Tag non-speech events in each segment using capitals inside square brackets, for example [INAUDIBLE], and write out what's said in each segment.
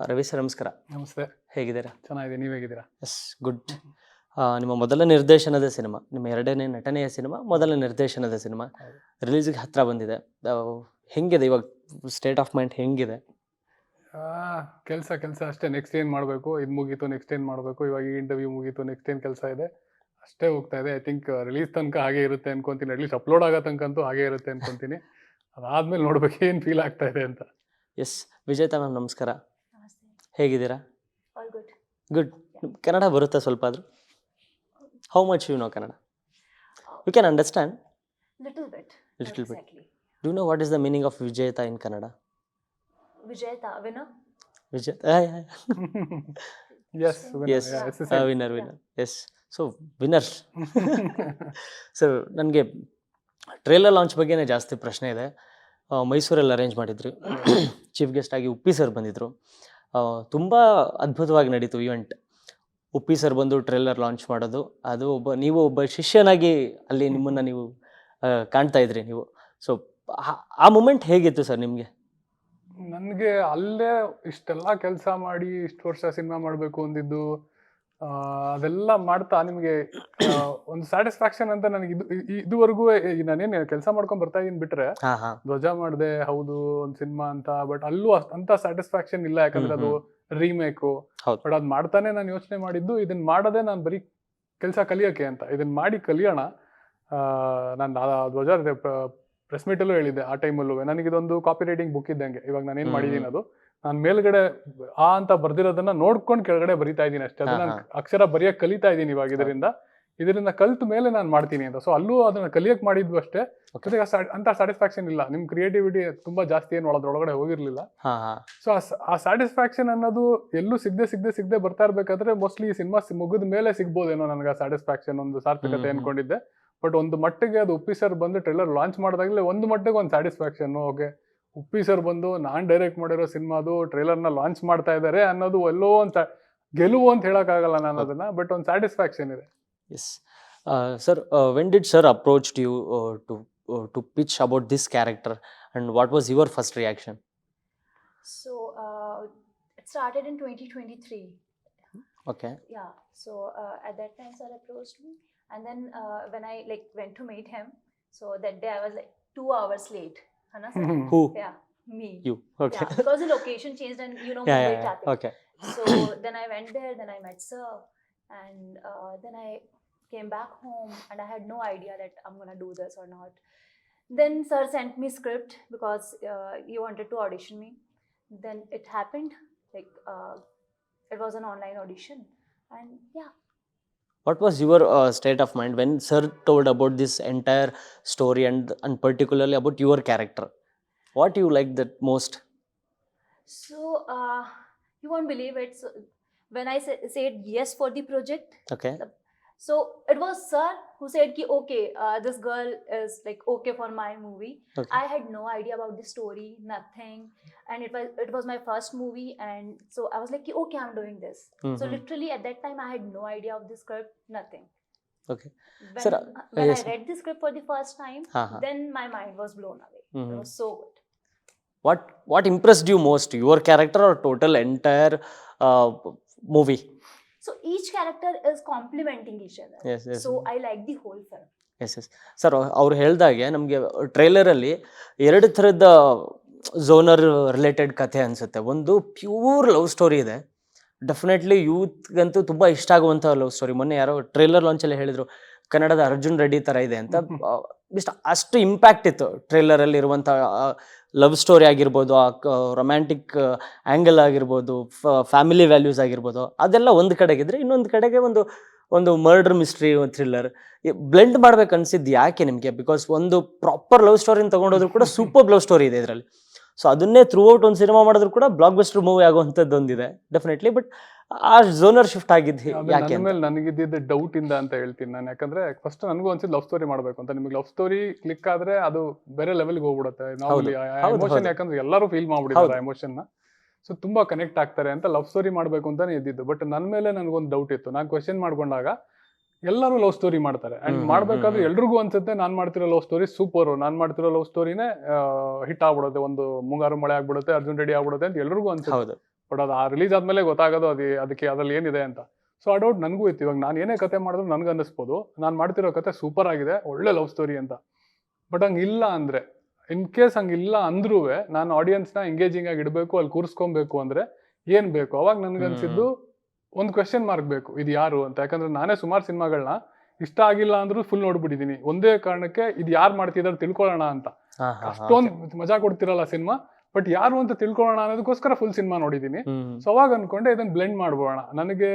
Ravi sir ನಮಸ್ಕಾರ. ನಮಸ್ತೆ. ಹೇಗಿದ್ದೀರಾ? ಚೆನ್ನಾಗಿದೆ ನೀವು ಹೇಗಿದ್ದೀರಾ? ಎಸ್ ಗುಡ್ ನಿಮ್ಮ ಮೊದಲ ನಿರ್ದೇಶನದ ಸಿನಿಮಾ ನಿಮ್ಮ ಎರಡನೇ ನಟನೆಯ ಸಿನಿಮಾ ಮೊದಲ ನಿರ್ದೇಶನದ ಸಿನಿಮಾ. ರಿಲೀಸ್ಗೆ ಹತ್ತಿರ ಬಂದಿದೆ. ಹೆಂಗಿದೆ? ಇವಾಗ ಸ್ಟೇಟ್ ಆಫ್ ಮೈಂಡ್ ಹೆಂಗಿದೆ? ಕೆಲಸ ಕೆಲಸ ಅಷ್ಟೇ. ನೆಕ್ಸ್ಟ್ ಏನು ಮಾಡಬೇಕು? ಇದು ಮುಗೀತು ನೆಕ್ಸ್ಟ್ ಏನು ಮಾಡಬೇಕು? ಇವಾಗ ಈ ಇಂಟರ್ವ್ಯೂ ಮುಗೀತು ನೆಕ್ಸ್ಟ್ ಏನು ಕೆಲಸ ಇದೆ? ಅಷ್ಟೇ ಹೋಗ್ತಾ ಇದೆ. ಐ ಥಿಂಕ್ ರಿಲೀಸ್ ತನಕ ಹಾಗೆ ಇರುತ್ತೆ ಅನ್ಕೊಂತೀನಿ. ಅಟ್ಲೀಸ್ಟ್ ಅಪ್ಲೋಡ್ ಆಗೋ ತನಕ ಅಂತೂ ಹಾಗೆ ಇರುತ್ತೆ ಅನ್ಕೊಂತೀನಿ. ಅದಾದ್ಮೇಲೆ ನೋಡ್ಬೇಕು ಏನು ಫೀಲ್ ಆಗ್ತಾ ಇದೆ ಅಂತ. ಎಸ್ ವಿಜೇತಾ ಮ್ಯಾಮ್ ನಮಸ್ಕಾರ. ಹೇಗಿದ್ದೀರಾ? ಆಲ್ ಗುಡ್ ಗುಡ್ ಕನ್ನಡ ಬರುತ್ತಾ ಸ್ವಲ್ಪ ಆದರೂ how much you know Kannada you can understand little bit little bit do know what is the meaning of ವಿಜೇತ ಇನ್ ಕನ್ನಡ ವಿಜೇತ winner yes yes yes winner winner yes so winner so ನನಗೆ trailer launch ಬಗ್ಗೆನೇ ಜಾಸ್ತಿ ಪ್ರಶ್ನೆ ಇದೆ. ಮೈಸೂರಲ್ಲಿ arrange ಮಾಡಿದ್ರಿ. Chief guest ಆಗಿ ಉಪ್ಪಿ ಸರ್ ಬಂದಿದ್ದರು ತುಂಬ ಅದ್ಭುತವಾಗಿ ನಡೀತು ಈವೆಂಟ್. ಉಪ್ಪಿ ಸರ್ ಬಂದು ಟ್ರೇಲರ್ ಲಾಂಚ್ ಮಾಡೋದು. ಅದು ಒಬ್ಬ ನೀವು ಒಬ್ಬ ಶಿಷ್ಯನಾಗಿ ಅಲ್ಲಿ ನಿಮ್ಮನ್ನು ನೀವು ಕಾಣ್ತಾ ಇದ್ರಿ ನೀವು. ಸೊ ಆ ಮೂಮೆಂಟ್ ಹೇಗಿತ್ತು ಸರ್ ನಿಮಗೆ? ನನಗೆ ಅಲ್ಲೇ ಇಷ್ಟೆಲ್ಲ ಕೆಲಸ ಮಾಡಿ ಇಷ್ಟು ವರ್ಷ ಸಿನಿಮಾ ಮಾಡಬೇಕು ಅಂದಿದ್ದು ಅದೆಲ್ಲ ಮಾಡ್ತಾ ನಿಮಗೆ ಒಂದು ಸ್ಯಾಟಿಸ್ಫ್ಯಾಕ್ಷನ್ ಅಂತ ನನಗೆ ಇದು ಇದುವರೆಗೂ ನಾನೇನು ಕೆಲಸ ಮಾಡ್ಕೊಂಡ್ ಬರ್ತಾ ಇದೀನಿ ಬಿಟ್ರೆ ಧ್ವಜ ಮಾಡಿದೆ ಹೌದು ಒಂದು ಸಿನಿಮಾ ಅಂತ ಬಟ್ ಅಲ್ಲೂ ಅಂತ ಸ್ಯಾಟಿಸ್ಫ್ಯಾಕ್ಷನ್ ಇಲ್ಲ. ಯಾಕಂದ್ರೆ ಅದು ರೀಮೇಕು. ಬಟ್ ಅದ್ ಮಾಡ್ತಾನೆ ನಾನು ಯೋಚನೆ ಮಾಡಿದ್ದು ಇದನ್ನ ಮಾಡದೆ ನಾನು ಬರೀ ಕೆಲಸ ಕಲಿಯೋಕೆ ಅಂತ. ಇದನ್ನ ಮಾಡಿ ಕಲಿಯೋಣ. ನಾನು ಧ್ವಜ ಪ್ರೆಸ್ ಮೀಟಲ್ಲೂ ಹೇಳಿದ್ದೆ ಆ ಟೈಮಲ್ಲೂ ನನಗೆ ಇದೊಂದು ಕಾಪಿ ರೈಟಿಂಗ್ ಬುಕ್ ಇದ್ದಂಗೆ. ಇವಾಗ ನಾನು ಏನ್ ಮಾಡಿದ್ದೀನಿ ಅದು. ನಾನು ಮೇಲ್ಗಡೆ ಆ ಅಂತ ಬರ್ದಿರೋದನ್ನ ನೋಡ್ಕೊಂಡು ಕೆಳಗಡೆ ಬರಿತಾ ಇದ್ದೀನಿ ಅಷ್ಟೇ. ಅದನ್ನ ನಾನು ಅಕ್ಷರ ಬರೆಯಕ್ ಕಲಿತಾ ಇದ್ದೀನಿ ಇವಾಗ ಇದರಿಂದ. ಇದರಿಂದ ಕಲ್ತ ಮೇಲೆ ನಾನು ಮಾಡ್ತೀನಿ ಅಂತ. ಸೊ ಅಲ್ಲೂ ಅದನ್ನ ಕಲಿಯಕ್ ಮಾಡಿದ್ವಿ ಅಷ್ಟೇ. ಜೊತೆಗೆ ಅಂತ ಸ್ಯಾಟಿಸ್ಫ್ಯಾಕ್ಷನ್ ಇಲ್ಲ. ನಿಮ್ ಕ್ರಿಯೇಟಿವಿಟಿ ತುಂಬಾ ಜಾಸ್ತಿ ಏನು ಒಳಗಡೆ ಹೋಗಿರ್ಲಿಲ್ಲ. ಸೊ ಆ ಸ್ಯಾಟಿಸ್ಫ್ಯಾಕ್ಷನ್ ಅನ್ನೋದು ಎಲ್ಲೂ ಸಿಗದೆ ಸಿಗದೆ ಸಿಗದೆ ಬರ್ತಾ ಇರ್ಬೇಕಾದ್ರೆ ಮೋಸ್ಟ್ಲಿ ಈ ಸಿನಿಮಾ ಮುಗಿದ ಮೇಲೆ ಸಿಗ್ಬೋದೇನೋ ನನಗೆ ಆ ಸ್ಯಾಟಿಸ್ಫ್ಯಾಕ್ಷನ್ ಒಂದು ಸಾರ್ಥಕತೆ. ಅನ್ಕೊಂಡಿದ್ದೆ. ಬಟ್ ಒಂದು ಮಟ್ಟಿಗೆ ಅದು ಉಪ್ಪಿಸರ್ ಬಂದು ಟ್ರೈಲರ್ ಲಾಂಚ್ ಮಾಡಿದಾಗಲೇ ಒಂದು ಮಟ್ಟಿಗೆ ಒಂದು ಸ್ಯಾಟಿಸ್ಫ್ಯಾಕ್ಷನ್ ಓಕೆ ಉಪ್ಪಿ ಸರ್ ಬಂದು ನಾನ್ ಡೈರೆಕ್ಟ್ ಮಾಡಿರೋ ಸಿನಿಮಾದು ಟ್ರೈಲರ್ನ ಲಾಂಚ್ ಮಾಡ್ತಾ ಇದ್ದಾರೆ ಅನ್ನೋದು ಎಲ್ಲೋ ಅಂತ ಗೆಲುವು ಅಂತ ಹೇಳೋಕ್ಕಾಗಲ್ಲ ನಾನು ಅದನ್ನ ಬಟ್ ಒಂದು ಸ್ಯಾಟಿಸ್ಫ್ಯಾಕ್ಷನ್ ಇದೆ yes sir when did sir approach sir to to pitch about this character pitch what was your first reaction was your first reaction? So it started in 2023 Okay. yeah so uh, at that time sir approached me and then uh, when i like went to meet him so that day i was like two hours late Hana, sir? Who? yeah me You. Okay. yeah because the location changed and you know yeah, yeah, yeah. traffic. Okay. so [COUGHS] then I went there, then I met Sir, and uh, then I came back home, and I had no idea that I'm gonna do this or not. Then Sir sent me script because uh, he wanted to audition me. Then it happened, like uh, it was an online audition, and yeah, What was your uh, state of mind when sir told about this entire story and and particularly about your character? What you liked the most? so uh, you won't believe it. So when I sa- said yes for the project, Okay. So it was sir who said ki okay, uh, this girl is like okay for my movie. Okay. I had no idea about the story, nothing, and it was it was my first movie, and so I was like ki, okay, I'm doing this. So Mhm. literally at that time I had no idea of the script, nothing. Okay. When, Sir, uh, when yes, I read the script for the first time, Uh-huh. then my mind was blown away. It Mhm. was so good. What what impressed you most? Your character or total entire uh, movie? So each character is complementing each other. Yes. Yes. So I like the whole film. Yes yes sir ಅವ್ರು ಹೇಳ್ದಾಗೆ ನಮಗೆ ಟ್ರೈಲರಲ್ಲಿ ಎರಡು ಥರದ ಝೋನರ್ related ಕಥೆ ಅನಿಸುತ್ತೆ ಒಂದು pure love story ಇದೆ definitely ಯೂತ್ಗಂತೂ ತುಂಬ ಇಷ್ಟ ಆಗುವಂಥ ಲವ್ ಸ್ಟೋರಿ ಮೊನ್ನೆ ಯಾರೋ ಟ್ರೈಲರ್ ಲಾಂಚಲ್ಲಿ ಹೇಳಿದರು ಕನ್ನಡದ ಅರ್ಜುನ್ ರೆಡ್ಡಿ ಥರ ಇದೆ ಅಂತ ಬಿಸ್ಟ್ ಅಷ್ಟು ಇಂಪ್ಯಾಕ್ಟ್ ಇತ್ತು ಟ್ರೈಲರಲ್ಲಿ ಇರುವಂಥ ಲವ್ ಸ್ಟೋರಿ ಆಗಿರ್ಬೋದು ಆ ರೊಮ್ಯಾಂಟಿಕ್ ಆ್ಯಂಗಲ್ ಆಗಿರ್ಬೋದು ಫ್ಯಾಮಿಲಿ ವ್ಯಾಲ್ಯೂಸ್ ಆಗಿರ್ಬೋದು ಅದೆಲ್ಲ ಒಂದು ಕಡೆಗಿದ್ರೆ ಇನ್ನೊಂದು ಕಡೆಗೆ ಒಂದು ಒಂದು ಮರ್ಡರ್ ಮಿಸ್ಟ್ರಿ ಥ್ರಿಲ್ಲರ್ ಬ್ಲೆಂಡ್ ಮಾಡ್ಬೇಕು ಅನ್ಸಿದ್ದು ಯಾಕೆ ನಿಮಗೆ? ಬಿಕಾಸ್ ಒಂದು ಪ್ರಾಪರ್ ಲವ್ ಸ್ಟೋರಿನ ತಗೊಂಡೋದ್ರು ಕೂಡ ಸೂಪರ್ ಲವ್ ಸ್ಟೋರಿ ಇದೆ ಇದರಲ್ಲಿ. ಸೊ ಅದನ್ನೇ ಥ್ರೂ ಔಟ್ ಒಂದು ಸಿನಿಮಾ ಮಾಡಿದ್ರು ಕೂಡ ಬ್ಲಾಕ್ ಬಸ್ಟರ್ ಮೂವಿ ಆಗುವಂಥದ್ದು ಒಂದಿದೆ ಡೆಫಿನೆಟ್ಲಿ ಬಟ್ ಆ ಝೋನರ್ ಶಿಫ್ಟ್ ಆಗಿದ್ದು ಯಾಕೆ ಮೇಲೆ ನನಗಿದ್ದ ಡೌಟ್ ಇಂದ ಅಂತ ಹೇಳ್ತೀನಿ ನಾನು. ಯಾಕಂದ್ರೆ ಫಸ್ಟ್ ನನಗೂ ಅನ್ಸಿದ್ ಲವ್ ಸ್ಟೋರಿ ಮಾಡಬೇಕು ಅಂತ. ನಿಮಗೆ ಲವ್ ಸ್ಟೋರಿ ಕ್ಲಿಕ್ ಆದ್ರೆ ಅದು ಬೇರೆ ಲೆವೆಲ್ಗೆ ಹೋಗ್ಬಿಡುತ್ತೆ. ಎಮೋಷನ್ ಯಾಕಂದ್ರೆ ಎಲ್ಲರೂ ಫೀಲ್ ಮಾಡ್ಬಿಟ್ಟಿದ್ದಾರೆ. ಎಮೋಷನ್ನ. ಸೊ ತುಂಬಾ ಕನೆಕ್ಟ್ ಆಗ್ತಾರೆ ಅಂತ ಲವ್ ಸ್ಟೋರಿ ಮಾಡ್ಬೇಕು ಅಂತಾನೆ ಇದ್ದಿದ್ದು ಬಟ್ ನನ್ನ ಮೇಲೆ ನನಗೊಂದು ಡೌಟ್ ಇತ್ತು. ನಾನು ಕ್ವಶನ್ ಮಾಡ್ಕೊಂಡಾಗ ಎಲ್ಲರೂ ಲವ್ ಸ್ಟೋರಿ ಮಾಡ್ತಾರೆ. ಅಂಡ್ ಮಾಡ್ಬೇಕಾದ್ರೆ ಎಲ್ರಿಗೂ ಅನ್ಸುತ್ತೆ ನಾನ್ ಮಾಡ್ತಿರೋ ಲವ್ ಸ್ಟೋರಿ ಸೂಪರ್. ನಾನ್ ಮಾಡ್ತಿರೋ ಲವ್ ಸ್ಟೋರಿನೇ ಹಿಟ್ ಆಗ್ಬಿಡುತ್ತೆ. ಒಂದು ಮುಂಗಾರು ಮಳೆ ಆಗ್ಬಿಡುತ್ತೆ ಅರ್ಜುನ್ ರೆಡಿ ಆಗ್ಬಿಡುತ್ತೆ ಅಂತ ಎಲ್ರಿಗೂ ಅನ್ಸುತ್ತೆ. ಬಟ್ ಅದು ರಿಲೀಸ್ ಆದ್ಮೇಲೆ ಗೊತ್ತಾಗೋದು ಅದು ಅದಕ್ಕೆ ಅದ್ರಲ್ಲಿ ಏನಿದೆ ಅಂತ. ಸೊ ಆ ಡೌಟ್ ನನಗೂ ಇತ್ತು. ಇವಾಗ ನಾನು ಏನೇ ಕತೆ ಮಾಡಿದ್ರು ನನ್ಗೆ ಅನ್ನಿಸ್ಬೋದು. ನಾನು ಮಾಡ್ತಿರೋ ಕತೆ ಸೂಪರ್ ಆಗಿದೆ ಒಳ್ಳೆ ಲವ್ ಸ್ಟೋರಿ ಅಂತ. ಬಟ್ ಹಂಗಿಲ್ಲ ಅಂದ್ರೆ ಇನ್ ಕೇಸ್ ಹಂಗಿಲ್ಲ ಅಂದ್ರೂ ನಾನು ಆಡಿಯನ್ಸ್ನ ಎಂಗೇಜಿಂಗ್ ಆಗಿ ಇಡಬೇಕು ಅಲ್ಲಿ ಕೂರಿಸ್ಕೊಬೇಕು ಅಂದ್ರೆ ಏನ್ ಬೇಕು? ಅವಾಗ ನನ್ಗನ್ಸಿದ್ದು ಒಂದು ಕ್ವೆಶನ್ ಮಾರ್ಕ್ ಬೇಕು. ಇದು ಯಾರು ಅಂತ. ಯಾಕಂದ್ರೆ ನಾನೇ ಸುಮಾರು ಸಿನಿಮಾಗಳನ್ನ ಇಷ್ಟ ಆಗಿಲ್ಲ ಅಂದ್ರೂ ಫುಲ್ ನೋಡ್ಬಿಟ್ಟಿದೀನಿ. ಒಂದೇ ಕಾರಣಕ್ಕೆ ಇದು ಯಾರು ಮಾಡ್ತಿದಾರೆ ತಿಳ್ಕೊಳ್ಳೋಣ ಅಂತ. ಅಷ್ಟೊಂದು ಮಜಾ ಕೊಡ್ತಿರಲ್ಲ ಸಿನಿಮಾ. ಬಟ್ ಯಾರು ಅಂತ ತಿಳ್ಕೊಳ್ಳೋಣ ಅನ್ನೋದಕ್ಕೋಸ್ಕರ ಫುಲ್ ಸಿನಿಮಾ ನೋಡಿದೀನಿ. ಸೊ ಅವಾಗ ಅನ್ಕೊಂಡೆ ಇದನ್ನ ಬ್ಲೆಂಡ್ ಮಾಡ್ಬೋಣ. ನನಗೆ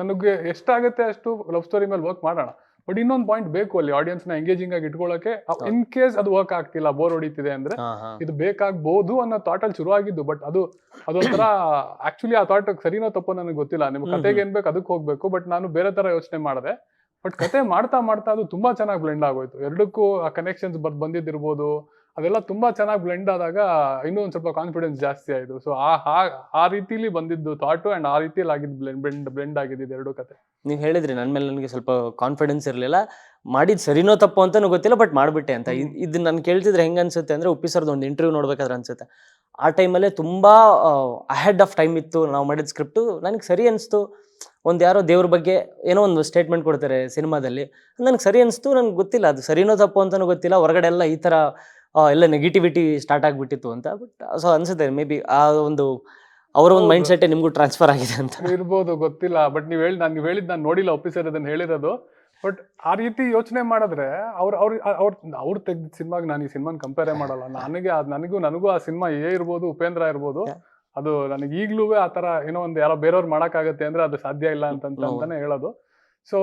ನನಗೆ ಎಷ್ಟಾಗುತ್ತೆ ಅಷ್ಟು ಲವ್ ಸ್ಟೋರಿ ಮೇಲೆ ವರ್ಕ್ ಮಾಡೋಣ. ಬಟ್ ಇನ್ನೊಂದು ಪಾಯಿಂಟ್ ಬೇಕು ಅಲ್ಲಿ ಆಡಿಯನ್ಸ್ನ ಎಂಗೇಜಿಂಗ್ ಆಗಿ ಇಟ್ಕೊಳ್ಳೋಕೆ ಇನ್ ಕೇಸ್ ಅದು ವರ್ಕ್ ಆಗ್ತಿಲ್ಲ ಬೋರ್ ಹೊಡಿತಿದೆ ಅಂದ್ರೆ. ಇದು ಬೇಕಾಗ್ಬೋದು ಅನ್ನೋ ಥಾಟ್ ಅಲ್ಲಿ ಶುರು ಆಗಿದ್ದು ಬಟ್ ಅದು ಅದೊಂಥರ [COUGHS] ಆಕ್ಚುಲಿ ಆ ಥಾಟ್ ಸರಿನೋ ತಪ್ಪೋ ನನಗೆ ಗೊತ್ತಿಲ್ಲ. ನಿಮ್ ಕತೆಗೆ ಏನ್ ಬೇಕು ಅದಕ್ಕೆ ಹೋಗ್ಬೇಕು. ಬಟ್ ನಾನು ಬೇರೆ ತರ ಯೋಚನೆ ಮಾಡಿದೆ. ಬಟ್ ಕತೆ ಮಾಡ್ತಾ ಮಾಡ್ತಾ ಅದು ತುಂಬಾ ಚೆನ್ನಾಗಿ ಬ್ಲೆಂಡ್ ಆಗೋಯ್ತು. ಎರಡಕ್ಕೂ ಆ ಕನೆಕ್ಷನ್ಸ್ ಬರ್ ಬಂದಿದ್ದಿರ್ಬೋದು. ಅದೆಲ್ಲ ತುಂಬಾ ಚೆನ್ನಾಗಿ ಬ್ಲೆಂಡ್ ಆದಾಗ ಇನ್ನೂ ಒಂದ್ ಸ್ವಲ್ಪ ಕಾನ್ಫಿಡೆನ್ಸ್ ಜಾಸ್ತಿ ಆಯ್ತು. ಸೊ ಆ ಆ- ಆ ರೀತಿಲಿ ಬಂದಿದ್ದು ಥಾಟು ಅಂಡ್ ಆ ರೀತಿಯಲ್ಲಿ ಆಗಿದ್ದು ಬ್ಲೆಂಡ್ ಬ್ಲೆಂಡ್ ಬ್ಲೆಂಡ್ ಆಗಿದ್ದು ಎರಡು ಕತೆ. ನೀವು ಹೇಳಿದ್ರಿ ನನ್ನ ಮೇಲೆ ನನಗೆ ಸ್ವಲ್ಪ ಕಾನ್ಫಿಡೆನ್ಸ್ ಇರಲಿಲ್ಲ. ಮಾಡಿದ್ ಸರಿನೋ ತಪ್ಪು ಅಂತಾನು ಗೊತ್ತಿಲ್ಲ ಬಟ್ ಮಾಡ್ಬಿಟ್ಟೆ ಅಂತ. ಇದ್- ನಾನು ಕೇಳ್ತಿದ್ರೆ ಹೆಂಗೆ ಅನ್ಸುತ್ತೆ ಅಂದ್ರೆ ಉಪ್ಪಿ ಸರ್ದು ಒಂದು ಇಂಟರ್ವ್ಯೂ ನೋಡ್ಬೇಕಾದ್ರೆ ಅನ್ಸುತ್ತೆ. ಆ ಟೈಮಲ್ಲೇ ತುಂಬಾ ಅಹೆಡ್ ಆಫ್ ಟೈಮ್ ಇತ್ತು. ನಾವು ಮಾಡಿದ ಸ್ಕ್ರಿಪ್ಟು ನನಗೆ ಸರಿ ಅನಿಸ್ತು. ಒಂದು ಯಾರೋ ದೇವ್ರ ಬಗ್ಗೆ ಏನೋ ಒಂದು ಸ್ಟೇಟ್ಮೆಂಟ್ ಕೊಡ್ತಾರೆ ಸಿನಿಮಾದಲ್ಲಿ. ನನಗೆ ಸರಿ ಅನಿಸ್ತು ನನಗೆ ಗೊತ್ತಿಲ್ಲ. ಅದು ಸರಿನೋ ತಪ್ಪು ಅಂತಲೂ ಗೊತ್ತಿಲ್ಲ. ಹೊರಗಡೆ ಎಲ್ಲ ಈ ಥರ ಎಲ್ಲ ನೆಗೆಟಿವಿಟಿ ಸ್ಟಾರ್ಟ್ ಆಗಿಬಿಟ್ಟಿತ್ತು ಅಂತ. ಬಟ್ ಸೊ ಅನ್ಸುತ್ತೆ ಮೇ ಬಿ ಆ ಒಂದು ಅವರ ಒಂದು ಮೈಂಡ್ ಸೆಟ್ ನಿಮಗೂ ಟ್ರಾನ್ಸ್ಫರ್ ಆಗಿದೆ ಅಂತ. ಇರ್ಬೋದು ಗೊತ್ತಿಲ್ಲ. ಬಟ್ ನೀವು ಹೇಳಿ ನಾನು ಹೇಳಿದ್ ನಾನು ನೋಡಿಲ್ಲ ಆಫೀಸರ್ ಅದನ್ನ ಹೇಳಿರೋದು. ಬಟ್ ಆ ರೀತಿ ಯೋಚನೆ ಮಾಡಿದ್ರೆ ಅವ್ರ ಅವ್ರ ಅವ್ರ ಅವ್ರು ತೆಗ್ದ ಸಿನಿಮಾಗೆ ನಾನು ಈ ಸಿನಿಮಾನ ಕಂಪೇರೇ ಮಾಡಲ್ಲ. ನನಗೆ ಅದು ನನಗೂ ನನಗೂ ಆ ಸಿನಿಮಾ ಏ ಇರ್ಬೋದು ಉಪೇಂದ್ರ ಇರ್ಬೋದು. ಅದು ನನಗೆ ಈಗಲೂ ಆ ಥರ ಏನೋ ಒಂದು ಯಾರೋ ಬೇರೆಯವ್ರು ಮಾಡೋಕ್ಕಾಗತ್ತೆ ಅಂದರೆ ಅದು ಸಾಧ್ಯ ಇಲ್ಲ ಅಂತ ಹೌದು. ಅಂತಾನೆ ಹೇಳೋದು. ಸೊ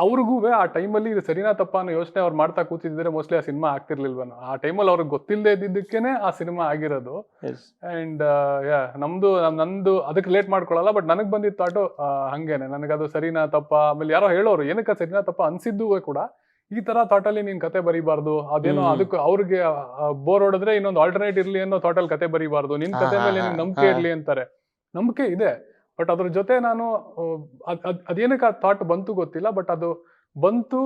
ಅವ್ರಿಗೂ ಆ ಟೈಮಲ್ಲಿ ಇದು ಸರಿನಾ ತಪ್ಪ ಅನ್ನೋ ಯೋಚನೆ ಅವ್ರು ಮಾಡ್ತಾ ಕೂತಿದ್ರೆ ಮೋಸ್ಟ್ಲಿ ಆ ಸಿನಿಮಾ ಆಗ್ತಿರ್ಲಿಲ್ವನೋ. ಆ ಟೈಮಲ್ಲಿ ಅವ್ರಿಗೆ ಗೊತ್ತಿಲ್ಲದೆ ಇದ್ದಿದ್ದಕ್ಕೇನೆ ಆ ಸಿನಿಮಾ ಆಗಿರೋದು. ಅಂಡ್ ಯಾ ನಮ್ದು ನಂದು ಅದಕ್ಕೆ ಲೇಟ್ ಮಾಡ್ಕೊಳಲ್ಲ ಬಟ್ ನನಗೆ ಬಂದಿದ್ದ ಥಾಟು ಹಂಗೇನೆ. ಅದು ಸರಿನಾ ತಪ್ಪ ಆಮೇಲೆ ಯಾರೋ ಹೇಳೋರು ಏನಕ್ಕೆ ಸರಿನಾ ತಪ್ಪ ಅನ್ಸಿದ್ದು ಕೂಡ ಈ ತರ ಥಾಟಲ್ಲಿ ನೀನ್ ಕತೆ ಬರೀಬಾರ್ದು ಅದೇನೋ. ಅದಕ್ಕೆ ಅವ್ರಿಗೆ ಬೋರ್ ಹೊಡೆದ್ರೆ ಇನ್ನೊಂದು ಆಲ್ಟರ್ನೇಟ್ ಇರ್ಲಿ ಅನ್ನೋ ಥಾಟಲ್ಲಿ ಕತೆ ಬರೀಬಾರ್ದು ನಿನ್ ಕತೆ ಮೇಲೆ ನಂಬಿಕೆ. ಇರ್ಲಿ ಅಂತಾರೆ. ನಂಬಿಕೆ ಇದೆ. ಬಟ್ ಅದ್ರ ಜೊತೆ ನಾನು ಆ, ಅದ್- ಅದ್- ಅದೇನಕ್ಕೆ ಆ ಥಾಟ್ ಬಂತು ಗೊತ್ತಿಲ್ಲ ಬಟ್ ಅದು ಬಂತು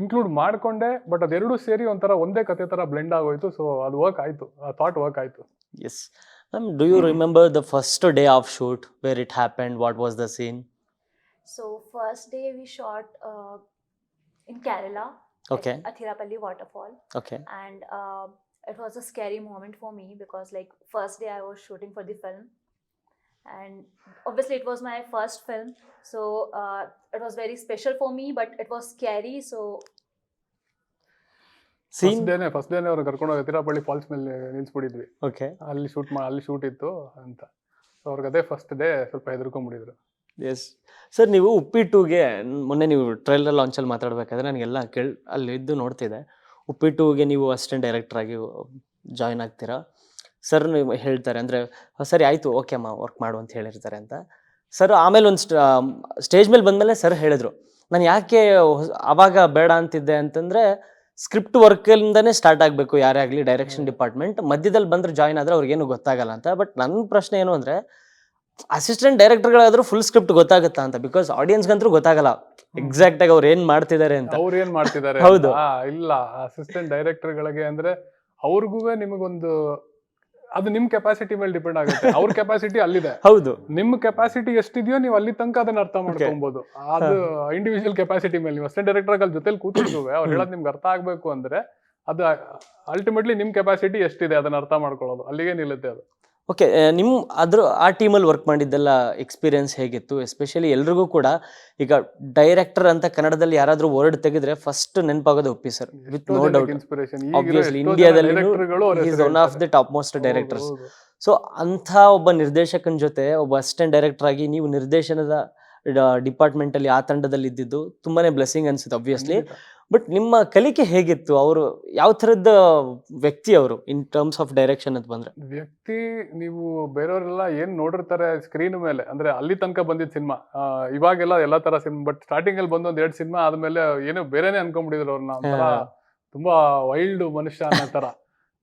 ಇನ್ಕ್ಲೂಡ್ ಮಾಡ್ಕೊಂಡೆ ಬಟ್ ಅದೆರಡು ಸೇರಿ ಒಂಥರ ಒಂದೇ ಕತೆ ಥರ ಬ್ಲೆಂಡ್ ಆಗೋಯ್ತು ಸೊ ಅದು ವರ್ಕ್ ಆಯಿತು ಆ ಥಾಟ್ ವರ್ಕ್ ಆಯಿತು yes ma'am do you remember the first day of shoot where it happened? What was the scene So first day we shot in Kerala Kerala, Okay. at Athirapalli waterfall, Okay. and uh, it was a scary moment for me because like first day I was shooting for the film, and obviously it was my first film, so uh, it was very special for me, but it was scary. So. First. ಡೇನೆ first ಡೇನೆ ಅವ್ರು ಕರ್ಕೊಂಡು ಹೋಗಿ ತಿರಾಪಳ್ಳಿ falls ಮೇಲೆ ನಿಲ್ಸ್ಬಿಟ್ಟಿದ್ವಿ. Okay ಅಲ್ಲಿ shoot ಮಾ ಅಲ್ಲಿ shoot ಇತ್ತು ಅಂತ. ಸೊ ಅವ್ರಿಗೆ ಅದೇ ಫಸ್ಟ್ ಡೇ ಸ್ವಲ್ಪ ಹೆದರ್ಕೊಂಡ್ಬಿಟ್ಟಿದ್ರು ಎಸ್ ಸರ್ ನೀವು ಉಪ್ಪಿಟ್ಟುಗೆ ಮೊನ್ನೆ ನೀವು ಟ್ರೈಲರ್ ಲಾಂಚಲ್ಲಿ ಮಾತಾಡಬೇಕಾದ್ರೆ ನನಗೆಲ್ಲ ಕೇಳಿ ಅಲ್ಲಿ ಇದ್ದು ನೋಡ್ತಿದ್ದೆ. ಟೂಗೆ ನೀವು ಅಸಿಸ್ಟೆಂಟ್ ಡೈರೆಕ್ಟರ್ ಆಗಿ ಜಾಯ್ನ್ ಆಗ್ತೀರಾ? ಸರ್ ಹೇಳ್ತಾರೆ ಅಂದರೆ ಸರಿ ಆಯಿತು ಓಕೆ ಅಮ್ಮ ವರ್ಕ್ ಮಾಡು ಅಂತ ಹೇಳಿರ್ತಾರೆ ಅಂತ. ಸರ್ ಆಮೇಲೆ ಒಂದು ಸ್ಟೇಜ್ ಮೇಲೆ ಬಂದಮೇಲೆ ಸರ್ ಹೇಳಿದ್ರು ನಾನು ಯಾಕೆ ಆವಾಗ ಬೇಡ ಅಂತಿದ್ದೆ ಅಂತಂದರೆ ಸ್ಕ್ರಿಪ್ಟ್ ವರ್ಕಿಂದನೇ ಸ್ಟಾರ್ಟ್ ಆಗಬೇಕು ಯಾರೇ ಆಗಲಿ ಡೈರೆಕ್ಷನ್ ಡಿಪಾರ್ಟ್ಮೆಂಟ್. ಮಧ್ಯದಲ್ಲಿ ಬಂದ್ರೆ ಜಾಯ್ನ್ ಆದರೆ ಅವ್ರಿಗೇನು ಗೊತ್ತಾಗಲ್ಲ ಅಂತ. ಬಟ್ ನನ್ನ ಪ್ರಶ್ನೆ ಏನು ಅಂದರೆ ಅಸಿಸ್ಟೆಂಟ್ ಡೈರೆಕ್ಟರ್ಗಳಾದ್ರೂ ಫುಲ್ ಸ್ಕ್ರಿಪ್ಟ್ ಗೊತ್ತಾಗುತ್ತಾ ಅಂತ? ಬಿಕಾಸ್ ಆಡಿಯನ್ಸ್ಗಂತೂ ಗೊತ್ತಾಗಲ್ಲ. ಎಕ್ಸಾಕ್ಟ್ ಆಗಿ ಅವ್ರು ಏನ್ ಮಾಡ್ತಿದ್ದಾರೆ ಅಂತ. ಅವ್ರು ಏನು ಮಾಡ್ತಿದ್ದಾರೆ? ಹೌದು. ಇಲ್ಲ. ಅಸಿಸ್ಟೆಂಟ್ ಡೈರೆಕ್ಟರ್ಗಳಿಗೆ ಅಂದ್ರೆ ಅವ್ರಿಗೂ ನಿಮಗೊಂದು ಅದು ನಿಮ್ ಕೆಪಾಸಿಟಿ ಮೇಲೆ ಡಿಪೆಂಡ್ ಆಗುತ್ತೆ. ಅವ್ರ ಕೆಪಾಸಿಟಿ ಅಲ್ಲಿದೆ. [LAUGHS] ಹೌದು. ನಿಮ್ ಕೆಪಾಸಿಟಿ ಎಷ್ಟಿದೆಯೋ ನೀವು ಅಲ್ಲಿ ತನಕ ಅದನ್ನ ಅರ್ಥ ಮಾಡ್ಕೊಬಹುದು ಅದು ಇಂಡಿವಿಜುವಲ್ ಕೆಪಾಸಿಟಿ ಮೇಲೆ ನೀವು ಅಸಿಸ್ಟೆಂಟ್ ಡೈರೆಕ್ಟರ್ ಅಲ್ಲಿ ಜೊತೆಲಿ ಕೂತಿರ್ತವೆ ಅವ್ರು ಹೇಳೋದು ನಿಮ್ಗೆ ಅರ್ಥ ಆಗ್ಬೇಕು ಅಂದ್ರೆ ಅದು ಅಲ್ಟಿಮೇಟ್ಲಿ ನಿಮ್ ಕೆಪಾಸಿಟಿ ಎಷ್ಟಿದೆ ಅದನ್ನ ಅರ್ಥ ಮಾಡ್ಕೊಳ್ಳೋದು. ಅಲ್ಲಿಗೆ ನಿಲ್ಲುತ್ತೆ ಅದು. ಓಕೆ ನಿಮ್ಮ ಅದ್ರ ಆ ಟೀಮಲ್ಲಿ ವರ್ಕ್ ಮಾಡಿದ್ದೆಲ್ಲ ಎಕ್ಸ್ಪೀರಿಯನ್ಸ್ ಹೇಗಿತ್ತು? ಎಸ್ಪೆಷಲಿ ಎಲ್ರಿಗೂ ಕೂಡ ಈಗ ಡೈರೆಕ್ಟರ್ ಅಂತ ಕನ್ನಡದಲ್ಲಿ ಯಾರಾದರೂ ವರ್ಡ್ ತೆಗೆದ್ರೆ ಫಸ್ಟ್ ನೆನಪಾಗೋದು Uppi sir with no doubt inspiration obviously ಇಂಡಿಯಾದಲ್ಲಿ is one of the top most directors so ಅಂಥ ಒಬ್ಬ ನಿರ್ದೇಶಕನ ಜೊತೆ ಒಬ್ಬ ಅಸಿಸ್ಟೆಂಟ್ ಡೈರೆಕ್ಟರ್ ಆಗಿ ನೀವು ನಿರ್ದೇಶನದ ಡಿಪಾರ್ಟ್ಮೆಂಟ್ ಅಲ್ಲಿ ಆ ತಂಡದಲ್ಲಿ ಇದ್ದಿದ್ದು ತುಂಬಾನೇ ಬ್ಲೆಸ್ಸಿಂಗ್ ಅನ್ಸುತ್ತೆ ಅಬ್ವಿಯಸ್ಲಿ ಬಟ್ ನಿಮ್ಮ ಕಲಿಕೆ ಹೇಗಿತ್ತು? ಅವರು ಯಾವ ಥರದ ವ್ಯಕ್ತಿ ಅವರು ಇನ್ ಟರ್ಮ್ಸ್ ಆಫ್ ಡೈರೆಕ್ಷನ್ ಅಂತ ಬಂದ್ರೆ? ವ್ಯಕ್ತಿ ನೀವು ಬೇರೆಯವರೆಲ್ಲ ಏನ್ ನೋಡಿರ್ತಾರೆ ಸ್ಕ್ರೀನ್ ಮೇಲೆ? ಅಂದ್ರೆ ಅಲ್ಲಿ ತನಕ ಬಂದಿದ್ದ ಸಿನಿಮಾ. ಇವಾಗೆಲ್ಲ ಎಲ್ಲಾ ತರ ಸಿನಿಮಾ ಬಟ್ ಸ್ಟಾರ್ಟಿಂಗ್ ಅಲ್ಲಿ ಬಂದೊಂದ್ ಎರಡ್ ಸಿನಿಮಾ ಆದ್ಮೇಲೆ ಏನೋ ಬೇರೆನೆ ಅನ್ಕೊಂಡ್ಬಿಟ್ಟಿದ್ರು ಅವ್ರನ್ನ. ತುಂಬಾ ವೈಲ್ಡ್ ಮನುಷ್ಯ ಅನ್ನೋ ತರ.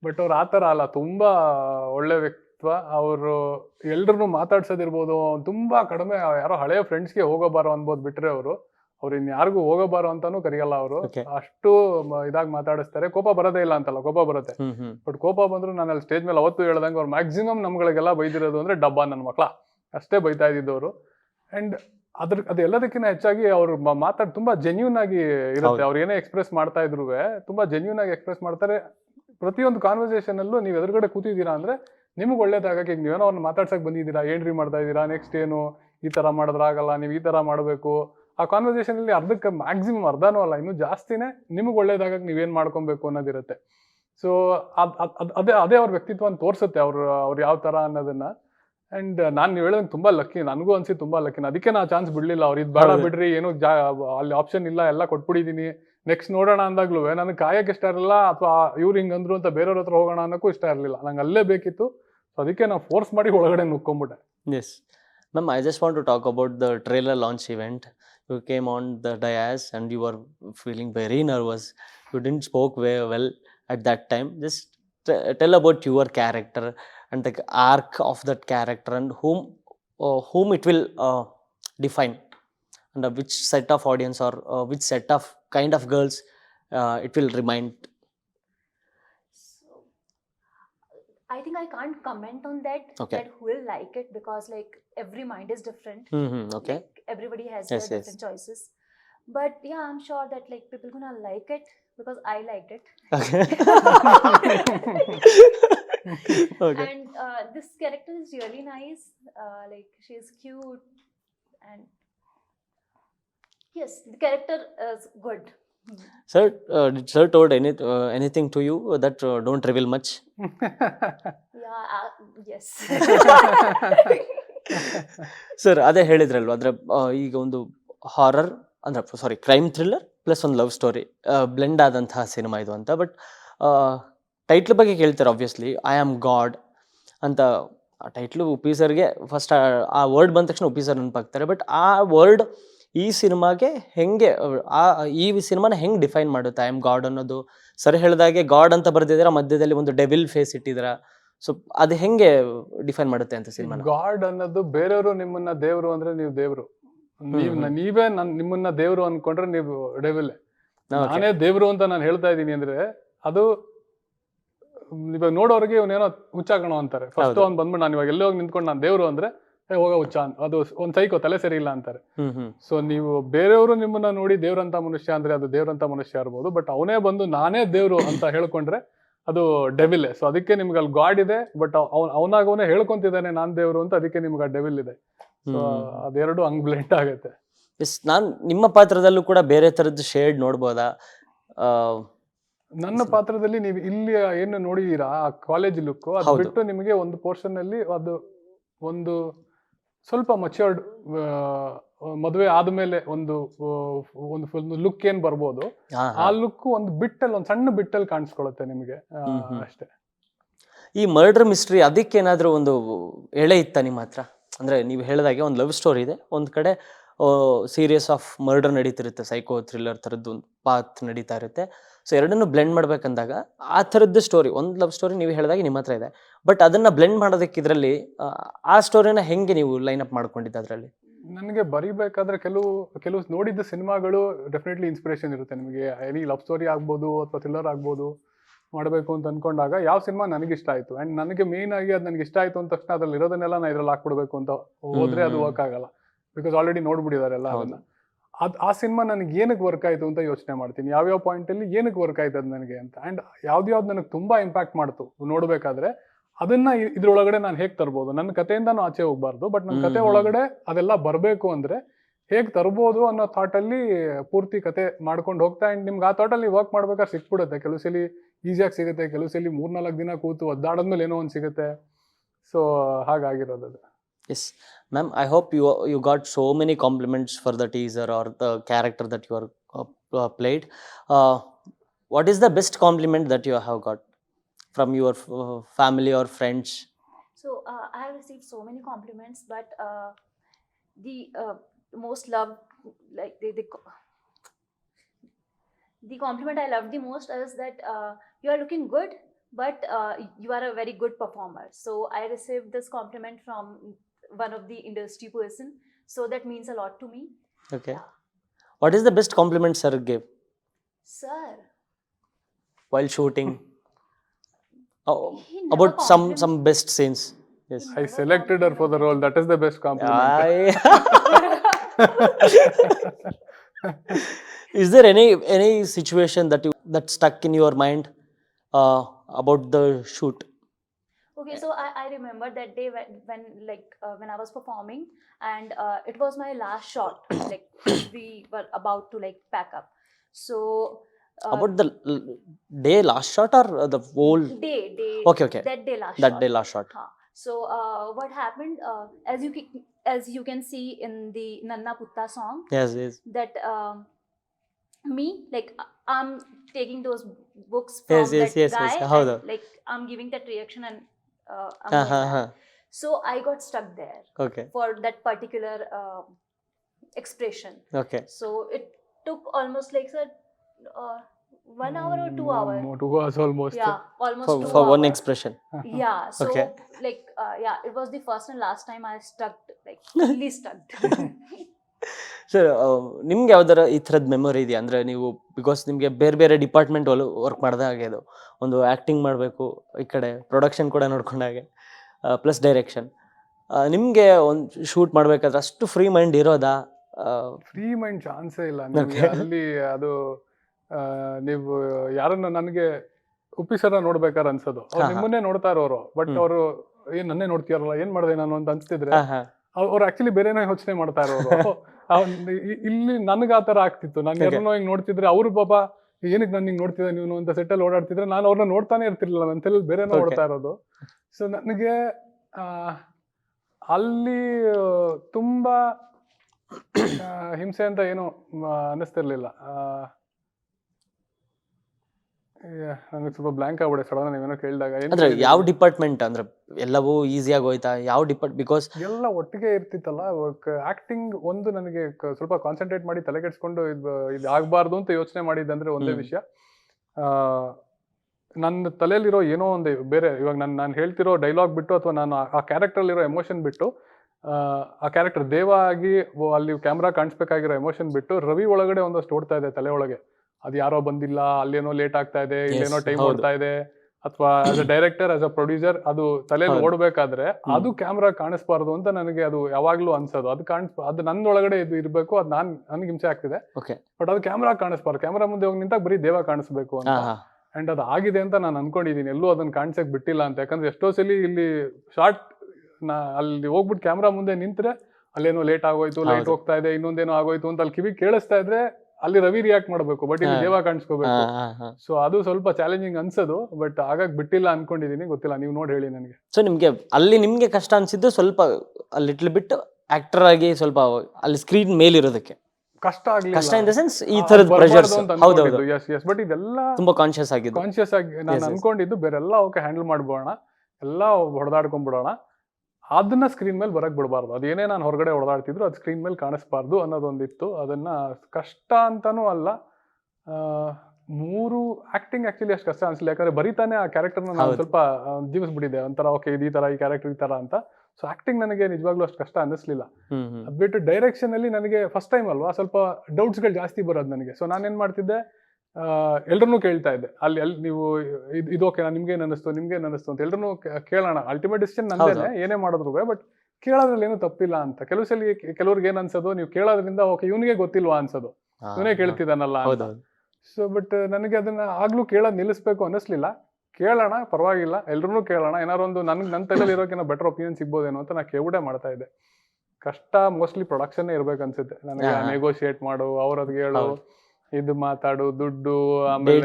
ಬಟ್ ಅವ್ರು ಆತರ ಅಲ್ಲ ತುಂಬಾ ಒಳ್ಳೆ ವ್ಯಕ್ತಿತ್ವ ಅವರು ಎಲ್ರನ್ನೂ ಮಾತಾಡ್ಸೋದಿರ್ಬೋದು ತುಂಬಾ ಕಡಿಮೆ ಯಾರೋ ಹಳೆಯ ಫ್ರೆಂಡ್ಸ್ಗೆ ಹೋಗೋ ಬಾರೋ ಅನ್ಬೋದು ಬಿಟ್ರೆ ಅವರು ಅವ್ರು ಇನ್ ಯಾರಿಗೂ ಹೋಗಬಾರೋ ಅಂತಾನು ಕರೆಯಲ್ಲ ಅವರು. ಅಷ್ಟು ಇದಾಗಿ ಮಾತಾಡಿಸ್ತಾರೆ. ಕೋಪ ಬರೋದೇ ಇಲ್ಲ ಅಂತಲ್ಲ ಕೋಪ ಬರುತ್ತೆ. ಬಟ್ ಕೋಪ ಬಂದ್ರು ನಾನು ಅಲ್ಲಿ ಸ್ಟೇಜ್ ಮೇಲೆ ಅವತ್ತು ಹೇಳ್ದಂಗೆ ಅವ್ರು ಮ್ಯಾಕ್ಸಿಮಮ್ ನಮ್ಗಳಿಗೆಲ್ಲ ಬೈದಿರೋದು ಅಂದ್ರೆ ಡಬ್ಬ ನನ್ನ ಮಕ್ಳ. ಅಷ್ಟೇ ಬೈತಾ ಇದ್ದಿದ್ದವರು. ಅಂಡ್ ಅದ್ರ ಅದು ಎಲ್ಲದಕ್ಕಿಂತ ಹೆಚ್ಚಾಗಿ ಅವ್ರು ಮಾತಾಡ್ ತುಂಬಾ ಜೆನ್ಯೂನ್ ಆಗಿ ಇರುತ್ತೆ. ಅವ್ರು ಏನೇ ಎಕ್ಸ್ಪ್ರೆಸ್ ಮಾಡ್ತಾ ಇದ್ರು ತುಂಬಾ ಜೆನ್ಯೂನ್ ಆಗಿ ಎಕ್ಸ್ಪ್ರೆಸ್ ಮಾಡ್ತಾರೆ. ಪ್ರತಿಯೊಂದು ಕಾನ್ವರ್ಸೇಷನ್ ಅಲ್ಲೂ ನೀವು ಎದುರುಗಡೆ ಕೂತಿದ್ದೀರಾ ಅಂದ್ರೆ ನಿಮ್ಗೆ ಒಳ್ಳೇದಾಗಕ್ಕೆ ಈಗ ನೀವೇನೋ ಅವ್ರನ್ನ ಮಾತಾಡ್ಸಕ್ಕೆ ಬಂದಿದ್ದೀರಾ ಏನ್ರಿ ಮಾಡ್ತಾ ಇದ್ದೀರಾ ನೆಕ್ಸ್ಟ್ ಏನು ಈ ತರ ಮಾಡಿದ್ರಾಗಲ್ಲ ನೀವು ಈ ಥರ ಮಾಡಬೇಕು. ಆ ಕಾನ್ವರ್ಸೇಷನ್ ಅಲ್ಲಿ ಅರ್ಧಕ್ಕೆ ಮ್ಯಾಕ್ಸಿಮಮ್ ಅರ್ಧನೂ ಅಲ್ಲ ಇನ್ನೂ ಜಾಸ್ತಿನೇ ನಿಮ್ಗೆ ಒಳ್ಳೇದಾಗಕ್ಕೆ ನೀವೇನು ಮಾಡ್ಕೊಬೇಕು ಅನ್ನೋದಿರುತ್ತೆ. ಸೊ ಅದೇ ಅದೇ ಅವ್ರ ವ್ಯಕ್ತಿತ್ವನ ತೋರಿಸುತ್ತೆ ಅವ್ರು ಅವ್ರು ಯಾವ ಥರ ಅನ್ನೋದನ್ನ. ಅಂಡ್ ನಾನು ನೀವು ಹೇಳೋದಂಗೆ ತುಂಬಾ ಲಕ್ಕಿ ನನಗೂ ಅನ್ಸಿ ತುಂಬಾ ಲಕ್ಕಿ ಅದಕ್ಕೆ ನಾ ಚಾನ್ಸ್ ಬಿಡ್ಲಿಲ್ಲ ಅವ್ರು ಇದು ಬೇಡ. ಬಿಡ್ರಿ ಏನು ಜಾ ಅಲ್ಲಿ ಆಪ್ಷನ್ ಇಲ್ಲ ಎಲ್ಲ ಕೊಟ್ಬಿಟ್ಟಿದೀನಿ. ನೆಕ್ಸ್ಟ್ ನೋಡೋಣ ಅಂದಾಗ್ಲೂ ನನಗೆ ಕಾಯಕ್ಕೆ ಇಷ್ಟ ಇರಲಿಲ್ಲ ಅಥವಾ ಇವ್ರು ಹಿಂಗೆ ಅಂದ್ರು ಅಂತ ಬೇರೆಯವ್ರ ಹತ್ರ ಹೋಗೋಣ ಅನ್ನೋಕ್ಕೂ ಇಷ್ಟ ಇರಲಿಲ್ಲ. ನಂಗೆ ಅಲ್ಲೇ ಬೇಕಿತ್ತು ಸೊ ಅದಕ್ಕೆ ನಾವು ಫೋರ್ಸ್ ಮಾಡಿ ಒಳಗಡೆ ನುಕ್ಕೊಂಬಿಟ್ಟೆ Yes. Ma'am, I just want to talk about the trailer launch event. You came on the dais and you were feeling very nervous. You didn't spoke very well at that time. Just t- tell about your character and the arc of that character and whom uh, whom it will uh, define and uh, which set of audience or uh, which set of kind of girls uh, it will remind. I think I can't comment on that. Okay. That who will like it because like every mind is different. Mhm, okay. Like, everybody has Yes, their yes. different choices. But yeah, I'm sure that like people gonna like it because I liked it. Okay. [LAUGHS] okay. And uh, this character is really nice. Uh, like she's cute and yes, the character is good. Sir, uh, did sir told any uh, anything to you that uh, don't reveal much? [LAUGHS] Yeah, uh, yes. [LAUGHS] Sir ಅದೇ ಹೇಳಿದ್ರಲ್ವ ಅಂದ್ರೆ ಆ, ಈಗ ಒಂದು horror ಅಂದ್ರೆ sorry crime thriller plus ಒಂದು love story blend ಆದಂತಹ ಸಿನಿಮಾ ಇದು ಅಂತ ಬಟ್ ಟೈಟ್ಲ್ ಬಗ್ಗೆ ಕೇಳ್ತಾರೆ ಆಬ್ವಿಯಸ್ಲಿ ಐ ಆಮ್ ಗಾಡ್ ಅಂತ ಆ ಟೈಟ್ಲು ಉಪಿ ಸರ್ಗೆ ಫಸ್ಟ್ ಆ ವರ್ಡ್ ಬಂದ ತಕ್ಷಣ ಉಪಿ ಸರ್ ನೆನಪಾಗ್ತಾರೆ ಬಟ್ ಆ ವರ್ಡ್ ಈ ಸಿನಿಮಾಗೆ ಹೆಂಗೆ ಆ ಈ ಸಿನಿಮಾನ ಹೆಂಗೆ ಡಿಫೈನ್ ಮಾಡುತ್ತೆ? ಐ ಆಮ್ ಗಾಡ್ ಅನ್ನೋದು. ಸರಿ ಹೇಳಿದಾಗೆ ಗಾಡ್ ಅಂತ ಬರ್ದಿದ್ದೀರಾ ಮಧ್ಯದಲ್ಲಿ ಒಂದು ಡೆವಿಲ್ ಫೇಸ್ ಇಟ್ಟಿದ್ರ ಸೊ ಅದು ಹೆಂಗೆ ಡಿಫೈನ್ ಮಾಡುತ್ತೆ ಅಂತ ಸಿನಿಮಾ ಗಾಡ್ ಅನ್ನೋದು ಬೇರೆಯವರು ನಿಮ್ಮನ್ನ ದೇವರು ಅಂದ್ರೆ ನೀವು ದೇವರು. ನೀವ್. ನೀವೇ ನನ್ ನಿಮ್ಮನ್ನ ದೇವ್ರು ಅನ್ಕೊಂಡ್ರೆ ನೀವು ಡೆವಿಲ್. ನಾನೇ ದೇವರು ಅಂತ ನಾನು ಹೇಳ್ತಾ ಇದ್ದೀನಿ ಅಂದ್ರೆ ಅದು ಇವಾಗ ನೋಡೋರಿಗೆ ಇವನೇನೋ ಹುಚ್ಚಾಕೋಣ ಅಂತಾರೆ. ಫಸ್ಟ್. ಅವ್ನು ಬಂದ್ಬಿಟ್ಟು ನಾನು ಇವಾಗ ಎಲ್ಲೋ ಹೋಗಿ ನಿಂತ್ಕೊಂಡು ನಾನು ದೇವ್ರು ಅಂದ್ರೆ ಹೋಗ ಹುಚ್ಚ. ಅಂತ ಅದು ಒಂದ್ ಸೈಕೋ ತಲೆ ಸರಿ ಇಲ್ಲ ಅಂತಾರೆ. ಸೊ ನೀವು ಬೇರೆಯವರು ನಿಮ್ಮನ್ನ ನೋಡಿ ದೇವ್ರಂತ ಮನುಷ್ಯ ಅಂದ್ರೆ ಅದು ದೇವ್ರಂತ ಮನುಷ್ಯ ಇರ್ಬೋದು ಬಟ್ ಅವನೇ ಬಂದು ನಾನೇ ದೇವ್ರು ಅಂತ ಹೇಳ್ಕೊಂಡ್ರೆ ಅದು ಡೆವಿಲ್ ಸೊ ಅದಕ್ಕೆ ನಿಮ್ಗೆ ಅಲ್ಲಿ ಗಾಡ್ ಇದೆ ಬಟ್ ಅವ್ನ ಅವನಾಗ ಅವನೇ ಹೇಳ್ಕೊಂತಿದ್ದಾನೆ ನಾನ್ ದೇವ್ರು ಅಂತ ಅದಕ್ಕೆ ನಿಮ್ಗೆ ಆ ಡೆವಿಲ್ ಇದೆ. ಸೊ. ಅದೆರಡು ಹಂಗ್ ಬ್ಲೆಂಟ್ ಆಗುತ್ತೆ. ಎಸ್ ನಾನು ನಿಮ್ಮ ಪಾತ್ರದಲ್ಲೂ ಕೂಡ ಬೇರೆ ತರದ್ದು ಶೇಡ್ ನೋಡ್ಬೋದಾ? ನನ್ನ ಪಾತ್ರದಲ್ಲಿ ನೀವು ಇಲ್ಲಿ ಏನು ನೋಡಿದೀರಾ ಆ ಕಾಲೇಜ್ ಲುಕ್ ಅದು. ಬಿಟ್ಟು ನಿಮಗೆ ಒಂದು ಪೋರ್ಷನ್ ಅಲ್ಲಿ ಅದು ಒಂದು ಸ್ವಲ್ಪ ಮಚ್ಯೂರ್ಡ್ ಮದುವೆ ಆದ್ಮೇಲೆ ಒಂದು ಒಂದು ಫುಲ್ ಲುಕ್ ಏನ್ ಬರ್ಬೋದು ಆ. ಲುಕ್ ಒಂದು ಬಿಟ್ಟಲ್ಲಿ ಒಂದು ಸಣ್ಣ ಬಿಟ್ಟಲ್ಲಿ ಕಾಣಿಸ್ಕೊಳ್ಳುತ್ತೆ ನಿಮಗೆ. ಅಷ್ಟೇ ಈ ಮರ್ಡರ್ ಮಿಸ್ಟ್ರಿ ಅದಕ್ಕೇನಾದ್ರೂ ಒಂದು ಎಳೆ ಇತ್ತ ನಿಮ್ಮ ಹತ್ರ ಅಂದ್ರೆ ನೀವು ಹೇಳಿದಾಗೆ ಒಂದು ಲವ್ ಸ್ಟೋರಿ ಇದೆ ಒಂದು ಕಡೆ ಸೀರಿಯಸ್ ಆಫ್ ಮರ್ಡರ್ ನಡೀತಿರುತ್ತೆ ಸೈಕೋ ಥ್ರಿಲ್ಲರ್ ಥರದ್ದು ಒಂದು ಪಾತ್ ನಡೀತಾ ಇರುತ್ತೆ. ಸೊ ಎರಡನ್ನು ಬ್ಲೆಂಡ್ ಮಾಡ್ಬೇಕಂದಾಗ ಆ ಥರದ್ದು ಸ್ಟೋರಿ ಒಂದು ಲವ್ ಸ್ಟೋರಿ ನೀವು ಹೇಳಿದಾಗ ನಿಮ್ಮ ಹತ್ರ ಇದೆ. ಬಟ್ ಅದನ್ನು ಬ್ಲೆಂಡ್ ಮಾಡೋದಕ್ಕೆ ಇದರಲ್ಲಿ ಆ ಸ್ಟೋರಿನ ಹೆಂಗೆ ನೀವು ಲೈನ್ ಅಪ್ ಮಾಡ್ಕೊಂಡಿದ್ದ ಅದರಲ್ಲಿ? ನನಗೆ ಬರಿಬೇಕಾದ್ರೆ ಕೆಲವು ಕೆಲವು ನೋಡಿದ್ದ ಸಿನಿಮಾಗಳು ಡೆಫಿನೆಟ್ಲಿ ಇನ್ಸ್ಪಿರೇಷನ್ ಇರುತ್ತೆ ನಿಮಗೆ. ಎನಿ ಲವ್ ಸ್ಟೋರಿ ಆಗ್ಬೋದು ಅಥವಾ ಥ್ರಿಲ್ಲರ್ ಆಗ್ಬೋದು ಮಾಡಬೇಕು ಅಂತ ಅನ್ಕೊಂಡಾಗ ಯಾವ ಸಿನಿಮಾ ನನಗೆ ಇಷ್ಟ ಆಯಿತು? ಆ್ಯಂಡ್ ನನಗೆ ಮೇನ್ ಆಗಿ ಅದು ನನಗೆ ಇಷ್ಟ ಆಯಿತು ಅಂದ ತಕ್ಷಣ ಅದರಲ್ಲಿ ಇರೋದನ್ನೆಲ್ಲ ನಾನು ಇದ್ರಲ್ಲಿ ಹಾಕ್ಬಿಡ್ಬೇಕು ಅಂತ ಹೋದ್ರೆ ಅದು. ವರ್ಕ್ ಆಗಲ್ಲ. ಬಿಕಾಸ್ ಆಲ್ರೆಡಿ ನೋಡ್ಬಿಟ್ಟಿದ್ದಾರೆ ಎಲ್ಲ ಹೌದು. ಅದನ್ನ. ಅದ್ ಆ ಸಿನಿಮಾ ನನಗೆ ಏನಕ್ಕೆ ವರ್ಕ್ ಆಯ್ತು ಅಂತ ಯೋಚನೆ ಮಾಡ್ತೀನಿ. ಯಾವ್ಯಾವ ಪಾಯಿಂಟ್ ಅಲ್ಲಿ ಏನಕ್ಕೆ ವರ್ಕ್ ಆಯ್ತು ಅದು ನನಗೆ ಅಂತ. ಅಂಡ್ ಯಾವ್ದು ಯಾವ್ದು ನನಗೆ ತುಂಬಾ ಇಂಪ್ಯಾಕ್ಟ್ ಮಾಡ್ತು ನೋಡ್ಬೇಕಾದ್ರೆ ಅದನ್ನ ಇದ್ರೊಳಗಡೆ ನಾನು ಹೇಗೆ ತರ್ಬೋದು? ನನ್ನ ಕಥೆಯಿಂದನೂ ಆಚೆ ಹೋಗ್ಬಾರ್ದು ಬಟ್ ನನ್ನ ಕತೆ. ಒಳಗಡೆ ಅದೆಲ್ಲ ಬರಬೇಕು ಅಂದ್ರೆ ಹೇಗ್ ತರ್ಬೋದು ಅನ್ನೋ ಥಾಟ್ ಅಲ್ಲಿ ಪೂರ್ತಿ ಕತೆ ಮಾಡ್ಕೊಂಡು ಹೋಗ್ತಾ ಆ್ಯಂಡ್ ನಿಮ್ಗೆ ಆ ಥಾಟ್ ಅಲ್ಲಿ ವರ್ಕ್ ಮಾಡ್ಬೇಕಾದ್ರೆ ಸಿಕ್ಬಿಡುತ್ತೆ. ಕೆಲವು ಸಲ ಈಸಿಯಾಗಿ ಸಿಗುತ್ತೆ ಕೆಲವು ಸಲ ಮೂರ್ನಾಲ್ಕು ದಿನ ಕೂತು ಒದ್ದಾಡದ್ಮೇಲೆ ಏನೋ ಒಂದು ಸಿಗುತ್ತೆ. ಸೊ ಹಾಗಾಗಿರೋದು ಅದು. Yes, ma'am. I hope you you got so many compliments for the teaser or the character that you are uh, uh, played. Uh, what is the best compliment that you have got from your uh, family or friends? So uh, I have received so many compliments, but uh, the uh, most loved, like the, the the compliment I love the most is that uh, you are looking good, but uh, you are a very good performer. So I received this compliment from one of the industry person. So that means a lot to me. Okay. Yeah. What is the best compliment sir gave? Sir. While shooting. [LAUGHS] oh, about some some best scenes. Yes. I selected her for the role. That is the best compliment. [LAUGHS] [LAUGHS] Is there any any situation that you that stuck in your mind uh, about the shoot? Okay, so I, I remember that day when, when like uh, when I was performing and uh, it was my last shot. [COUGHS] like we were about to like pack up. So uh, about the l- day last shot or uh, the whole day day okay okay that day last that shot. day last shot Huh. So uh, what happened? Uh, as you ca- as you can see in the Nanna Putta song, yes yes that um, me like I- I'm taking those books from Yes, yes, that yes, yes. guy ಹೌದು. and, like I'm giving that reaction and uh, uh-huh, uh-huh. So I got stuck there okay. for that particular uh, expression. Okay. So it took almost like sir, uh, one hour or two hours. Mm, two hours almost. Yeah, almost for, two for hours. one expression. Uh-huh. yeah. So okay. like uh, yeah, it was the first and last time I stuck like [LAUGHS] really stuck. [LAUGHS] Sir ನಿಮ್ಗೆ ಯಾವ್ದಾರ ಈ ಥರದ memory ಇದೆಯಾ? ಅಂದ್ರೆ ನೀವು because ನಿಮಗೆ ಬೇರೆ ಬೇರೆ ಡಿಪಾರ್ಟ್ಮೆಂಟ್ ವರ್ಕ್ ಮಾಡಿದಾಗೆ ಅದು. ಒಂದು ಆ್ಯಕ್ಟಿಂಗ್ ಮಾಡಬೇಕು ಈ ಕಡೆ ಪ್ರೊಡಕ್ಷನ್ ಕೂಡ ನೋಡ್ಕೊಂಡಾಗೆ ಪ್ಲಸ್ ಡೈರೆಕ್ಷನ್ ನಿಮಗೆ ಒಂದು ಶೂಟ್ ಮಾಡಬೇಕಾದ್ರೆ ಅಷ್ಟು ಫ್ರೀ ಮೈಂಡ್ ಇರೋದಾ? ಫ್ರೀ ಮೈಂಡ್ ಚಾನ್ಸೇ ಇಲ್ಲ. ನಿಮ್ಗೆ [LAUGHS] ಅಲ್ಲಿ ಅದು ನೀವು ಯಾರನ್ನ ನನಗೆ ಉಪ್ಪಿಸರ ನೋಡ್ಬೇಕಾದ್ರೆ ಅನ್ಸೋದು. ಅವ್ರು. ನಿಮ್ಮನ್ನೇ ನೋಡ್ತಾ ಇರೋರು. ಬಟ್. ಅವರು ಏನ್ ನನ್ನೇ ನೋಡ್ತೀರಲ್ಲ ಏನ್ ಮಾಡಿದೆ ನಾನು? ಅಂತ ಅನ್ಸ್ತಿದ್ರೆ ಅವ್ರು ಆಕ್ಚುಲಿ ಬೇರೆನೇ ಯೋಚನೆ ಮಾಡ್ತಾ ಇರೋರು. [LAUGHS] ಇಲ್ಲಿ ನನಗೆ ಆ ಥರ ಆಗ್ತಿತ್ತು. ನಾನು. ಯಾರನ್ನೋ ಹಿಂಗ್ ನೋಡ್ತಿದ್ರೆ ಅವರು ಪಾಪ ಏನಕ್ಕೆ ನಾನು ಹಿಂಗ್ ನೋಡ್ತಿದ್ದೆ ನೀವು ಅಂತ ಸೆಟ್ಟಲ್ಲಿ ಓಡಾಡ್ತಿದ್ರೆ ನಾನು ಅವ್ರನ್ನ ನೋಡ್ತಾನೆ ಇರ್ತಿರ್ಲಿಲ್ಲ. ನನ್ನ ತಲೆಯಲ್ಲಿ ಬೇರೆನೋ. ನೋಡ್ತಾ ಇರೋದು. ಸೊ ನನಗೆ ಆ, ಅಲ್ಲಿ ತುಂಬಾ ಹಿಂಸೆ ಅಂತ ಏನು ಅನ್ನಿಸ್ತಿರ್ಲಿಲ್ಲ. ಅನ್ನಿಸ್ತಿರ್ಲಿಲ್ಲ ಸ್ವಲ್ಪ ಆಗ್ಬಿಡೆ ಸಡನ್ ನೀವೇನೋ ಕೇಳಿದಾಗ. ಅಂದ್ರೆ ಯಾವ ಡಿಪಾರ್ಟ್ಮೆಂಟ್ ಅಂದ್ರೆ ಎಲ್ಲವೂ ಈಸಿಯಾಗಿ ಹೋಯ್ತಾ? ಯಾವ ಡಿಪಾರ್ಟ್ ಬಿಕಾಸ್ ಎಲ್ಲ ಒಟ್ಟಿಗೆ ಇರ್ತಿತ್ತಲ್ಲ ಆಕ್ಟಿಂಗ್ ಒಂದು ನನಗೆ ಕ- ಸ್ವಲ್ಪ ಕಾನ್ಸಂಟ್ರೇಟ್ ಮಾಡಿ ತಲೆ ಕೆಡ್ಸ್ಕೊಂಡು ಇದು ಇದು ಆಗ್ಬಾರ್ದು ಅಂತ ಯೋಚನೆ ಮಾಡಿದ್ದಂದ್ರೆ ಒಂದೇ ಹ್ಮ್. ವಿಷಯ. ಆ, ನನ್ನ ತಲೆಯಲ್ಲಿರೋ ಏನೋ ಒಂದು ಬೇರೆ ಇವಾಗ ನಾನು ನಾನು ಹೇಳ್ತಿರೋ ಡೈಲಾಗ್ ಬಿಟ್ಟು ಅಥವಾ ನಾನು ಆ- ಆ ಕ್ಯಾರೆಕ್ಟರ್ಲಿರೋ ಎಮೋಷನ್ ಬಿಟ್ಟು ಆ, ಆ ಕ್ಯಾರೆಕ್ಟರ್ ದೇವ ಆಗಿ ಅಲ್ಲಿ ಕ್ಯಾಮ್ರಾ ಕಾಣಿಸ್ಬೇಕಾಗಿರೋ ಎಮೋಷನ್ ಬಿಟ್ಟು ರವಿ ಒಳಗಡೆ ಒಂದಷ್ಟು ಓಡ್ತಾ ಇದೆ ತಲೆ ಒಳಗೆ. ಅದು ಯಾರೋ ಬಂದಿಲ್ಲ ಅಲ್ಲೇನೋ ಲೇಟ್ ಆಗ್ತಾ ಇದೆ ಇಲ್ಲೇನೋ ಟೈಮ್. ಓಡ್ತಾ ಇದೆ. ಅಥವಾ as a director as a producer ಅದು ತಲೆಯಲ್ಲಿ ಓಡಬೇಕಾದ್ರೆ ಅದು ಕ್ಯಾಮ್ರಾ ಕಾಣಿಸ್ಬಾರ್ದು ಅಂತ ನನಗೆ ಅದು ಯಾವಾಗ್ಲೂ ಅನ್ಸೋದು. ಅದು ಕಾಣಿಸ್ ಅದು ನನ್ನೊಳಗಡೆ ಇದು ಇರಬೇಕು ಅದು ನಾನ್ ನನ್ಗೆ ಹಿಂಸೆ ಆಗ್ತಿದೆ. ಬಟ್ ಅದು ಕ್ಯಾಮ್ರಾ ಕಾಣಿಸ್ಬಾರ್ದು. ಕ್ಯಾಮ್ರಾ ಮುಂದೆ ಹೋಗಿ ನಿಂತಾಗ ಬರೀ ದೇವ ಕಾಣಿಸ್ಬೇಕು ಅಂತ. ಅಂಡ್ ಅದು ಆಗಿದೆ ಅಂತ ನಾನು ಅನ್ಕೊಂಡಿದ್ದೀನಿ ಎಲ್ಲೂ ಅದನ್ನ ಕಾಣಿಸಕ್ ಬಿಟ್ಟಿಲ್ಲ ಅಂತ. ಯಾಕಂದ್ರೆ ಎಷ್ಟೋ ಸಲ ಇಲ್ಲಿ ಶಾರ್ಟ್ ನಾ ಅಲ್ಲಿ ಹೋಗ್ಬಿಟ್ಟು ಕ್ಯಾಮ್ರಾ ಮುಂದೆ ನಿಂತ್ರೆ ಅಲ್ಲೇನೋ ಲೇಟ್ ಆಗೋಯ್ತು ಲೈಟ್ ಹೋಗ್ತಾ ಇದೆ ಇನ್ನೊಂದೇನೋ ಆಗೋಯ್ತು ಅಂತ ಅಲ್ಲಿ ಕಿವಿ ಕೇಳಿಸ್ತಾ ಇದ್ರೆ ಅಲ್ಲಿ ರವಿ ರಿಯಾಕ್ಟ್ ಮಾಡ್ಬೇಕು ಬಟ್ ಇಲ್ಲಿ. ದೇವ ಕಾಣಿಸ್ಕೋಬೇಕು. ಸೊ ಅದು ಸ್ವಲ್ಪ ಚಾಲೆಂಜಿಂಗ್ ಅನ್ಸೋದು ಬಟ್ ಆಗಾಗ್ ಬಿಟ್ಟಿಲ್ಲ ಅನ್ಕೊಂಡಿದೀನಿ ಗೊತ್ತಿಲ್ಲ ನೀವು ನೋಡಿ ಹೇಳಿ ನನಗೆ. ಸೊ ನಿಮ್ಗೆ ಅಲ್ಲಿ ನಿಮ್ಗೆ ಕಷ್ಟ ಅನ್ಸಿದ್ದು ಸ್ವಲ್ಪ ಲಿಟ್ಲ್ ಬಿಟ್ ಆಕ್ಟರ್ ಆಗಿ ಸ್ವಲ್ಪ ಅಲ್ಲಿ ಸ್ಕ್ರೀನ್ ಮೇಲಿರೋದಕ್ಕೆ. ಕಷ್ಟ ಆಗಲಿ ಕಷ್ಟ ಇನ್ ದ ಸೆನ್ಸ್ ಈ ತರದ ಪ್ರೆಷರ್ಸ್ ಹೌದೌದು. ಎಸ್ ಎಸ್ ಬಟ್ ಇದೆಲ್ಲ ತುಂಬಾ ಕಾನ್ಶಿಯಸ್ ಆಗಿದೆ ಕಾನ್ಶಿಯಸ್ ಆಗಿ ನಾನು ಅನ್ಕೊಂಡಿದ್ದು ಬೇರೆಲ್ಲ ಓಕೆ ಹ್ಯಾಂಡಲ್ ಮಾಡ್ಬೋಣ ಎಲ್ಲ ಹೊಡೆದಾಡ್ಕೊಂಡ್ಬಿಡೋಣ ಅದನ್ನ ಸ್ಕ್ರೀನ್ ಮೇಲೆ ಬರಕ್ ಬಿಡಬಾರ್ದು. ಅದೇನೇ ನಾನು ಹೊರಗಡೆ ಹೊಡೆದಾಡ್ತಿದ್ರು ಅದು ಸ್ಕ್ರೀನ್ ಮೇಲೆ ಕಾಣಿಸ್ಬಾರ್ದು ಅನ್ನೋದೊಂದಿತ್ತು. ಅದನ್ನ ಕಷ್ಟ ಅಂತಾನೂ ಅಲ್ಲ ಮೂರು ಆಕ್ಟಿಂಗ್ ಆಕ್ಚುಲಿ ಅಷ್ಟು ಕಷ್ಟ ಅನ್ಸಿಲ್ಲ. ಯಾಕಂದ್ರೆ ಬರೀತಾನೆ ಆ ಕ್ಯಾರೆಕ್ಟರ್ನ ನಾನು ಸ್ವಲ್ಪ ಜೀವಿಸ್ಬಿಟ್ಟಿದೆ ಒಂಥರ ಓಕೆ ಇದು ಈ ತರ ಈ ಕ್ಯಾರೆಕ್ಟರ್ ಈ ತರ ಅಂತ. ಸೊ ಆಕ್ಟಿಂಗ್ ನನಗೆ ನಿಜವಾಗ್ಲೂ ಅಷ್ಟು ಕಷ್ಟ ಅನ್ನಿಸ್ಲಿಲ್ಲ. ಅದ್ ಬಿಟ್ಟು ಡೈರೆಕ್ಷನ್ ಅಲ್ಲಿ ನನಗೆ ಫಸ್ಟ್ ಟೈಮ್ ಅಲ್ವಾ? ಸ್ವಲ್ಪ ಡೌಟ್ಸ್ಗಳು ಜಾಸ್ತಿ ಬರೋದು ನನಗೆ. ಸೊ ನಾನೇನ್ ಮಾಡ್ತಿದ್ದೆ? ಎಲ್ರನ್ನೂ ಕೇಳ್ತಾ ಇದ್ದೆ. ಅಲ್ಲಿ ಅಲ್ಲಿ ನೀವು ಇದ್- ಓಕೆ ನಿಮ್ಗೆ ಅನ್ನಿಸ್ತು ನಿಮ್ಗೆ ಅನ್ನಿಸ್ತು ಅಂತ ಎಲ್ರನ್ನೂ ಕೇಳೋಣ. ಅಲ್ಟಿಮೇಟ್ ಡಿಸಿಷನ್ ನಂದೇನೆ ಏನೇ ಮಾಡಿದ್ರು ಬಟ್ ಕೇಳೋದ್ರಲ್ಲಿ ಏನೂ ತಪ್ಪಿಲ್ಲ ಅಂತ. ಕೆಲವು ಸಲ ಕೆಲವ್ರಿಗೆ ಏನ್ ಅನ್ಸೋದು ನೀವು ಕೇಳೋದ್ರಿಂದ ಓಕೆ ಇವನಿಗೆ ಗೊತ್ತಿಲ್ವಾ ಅನ್ಸೋದು. ಇವನೇ. ಕೇಳ್ತಿದ್ದಾನಲ್ಲ ಸೊ ಬಟ್ ನನಗೆ ಅದನ್ನ ಆಗ್ಲೂ ಕೇಳೋದ್ ನಿಲ್ಲಿಸ್ಬೇಕು ಅನ್ನಿಸ್ಲಿಲ್ಲ. ಕೇಳೋಣ ಪರವಾಗಿಲ್ಲ ಎಲ್ರೂ ಕೇಳೋಣ. ಏನಾರು ಒಂದು ನನ್ಗೆ ನನ್ನ ತಲೆಯಲ್ಲಿ ಇರೋಕಿನ ಬೆಟರ್ ಒಪಿನಿಯನ್ ಸಿಗ್ಬೋದೇನೋ ಅಂತ ನಾ ಕೇವಡೆ ಮಾಡ್ತಾ ಇದ್ದೆ. ಕಷ್ಟ ಮೋಸ್ಟ್ಲಿ ಪ್ರೊಡಕ್ಷನ್ ಇರ್ಬೇಕು ಅನ್ಸುತ್ತೆ. ನನಗೆ. ನೆಗೋಷಿಯೇಟ್ ಮಾಡು ಅವ್ರದ್ ಹೇಳು. ಇದು ಮಾತಾಡು ದುಡ್ಡು ಆಮೇಲೆ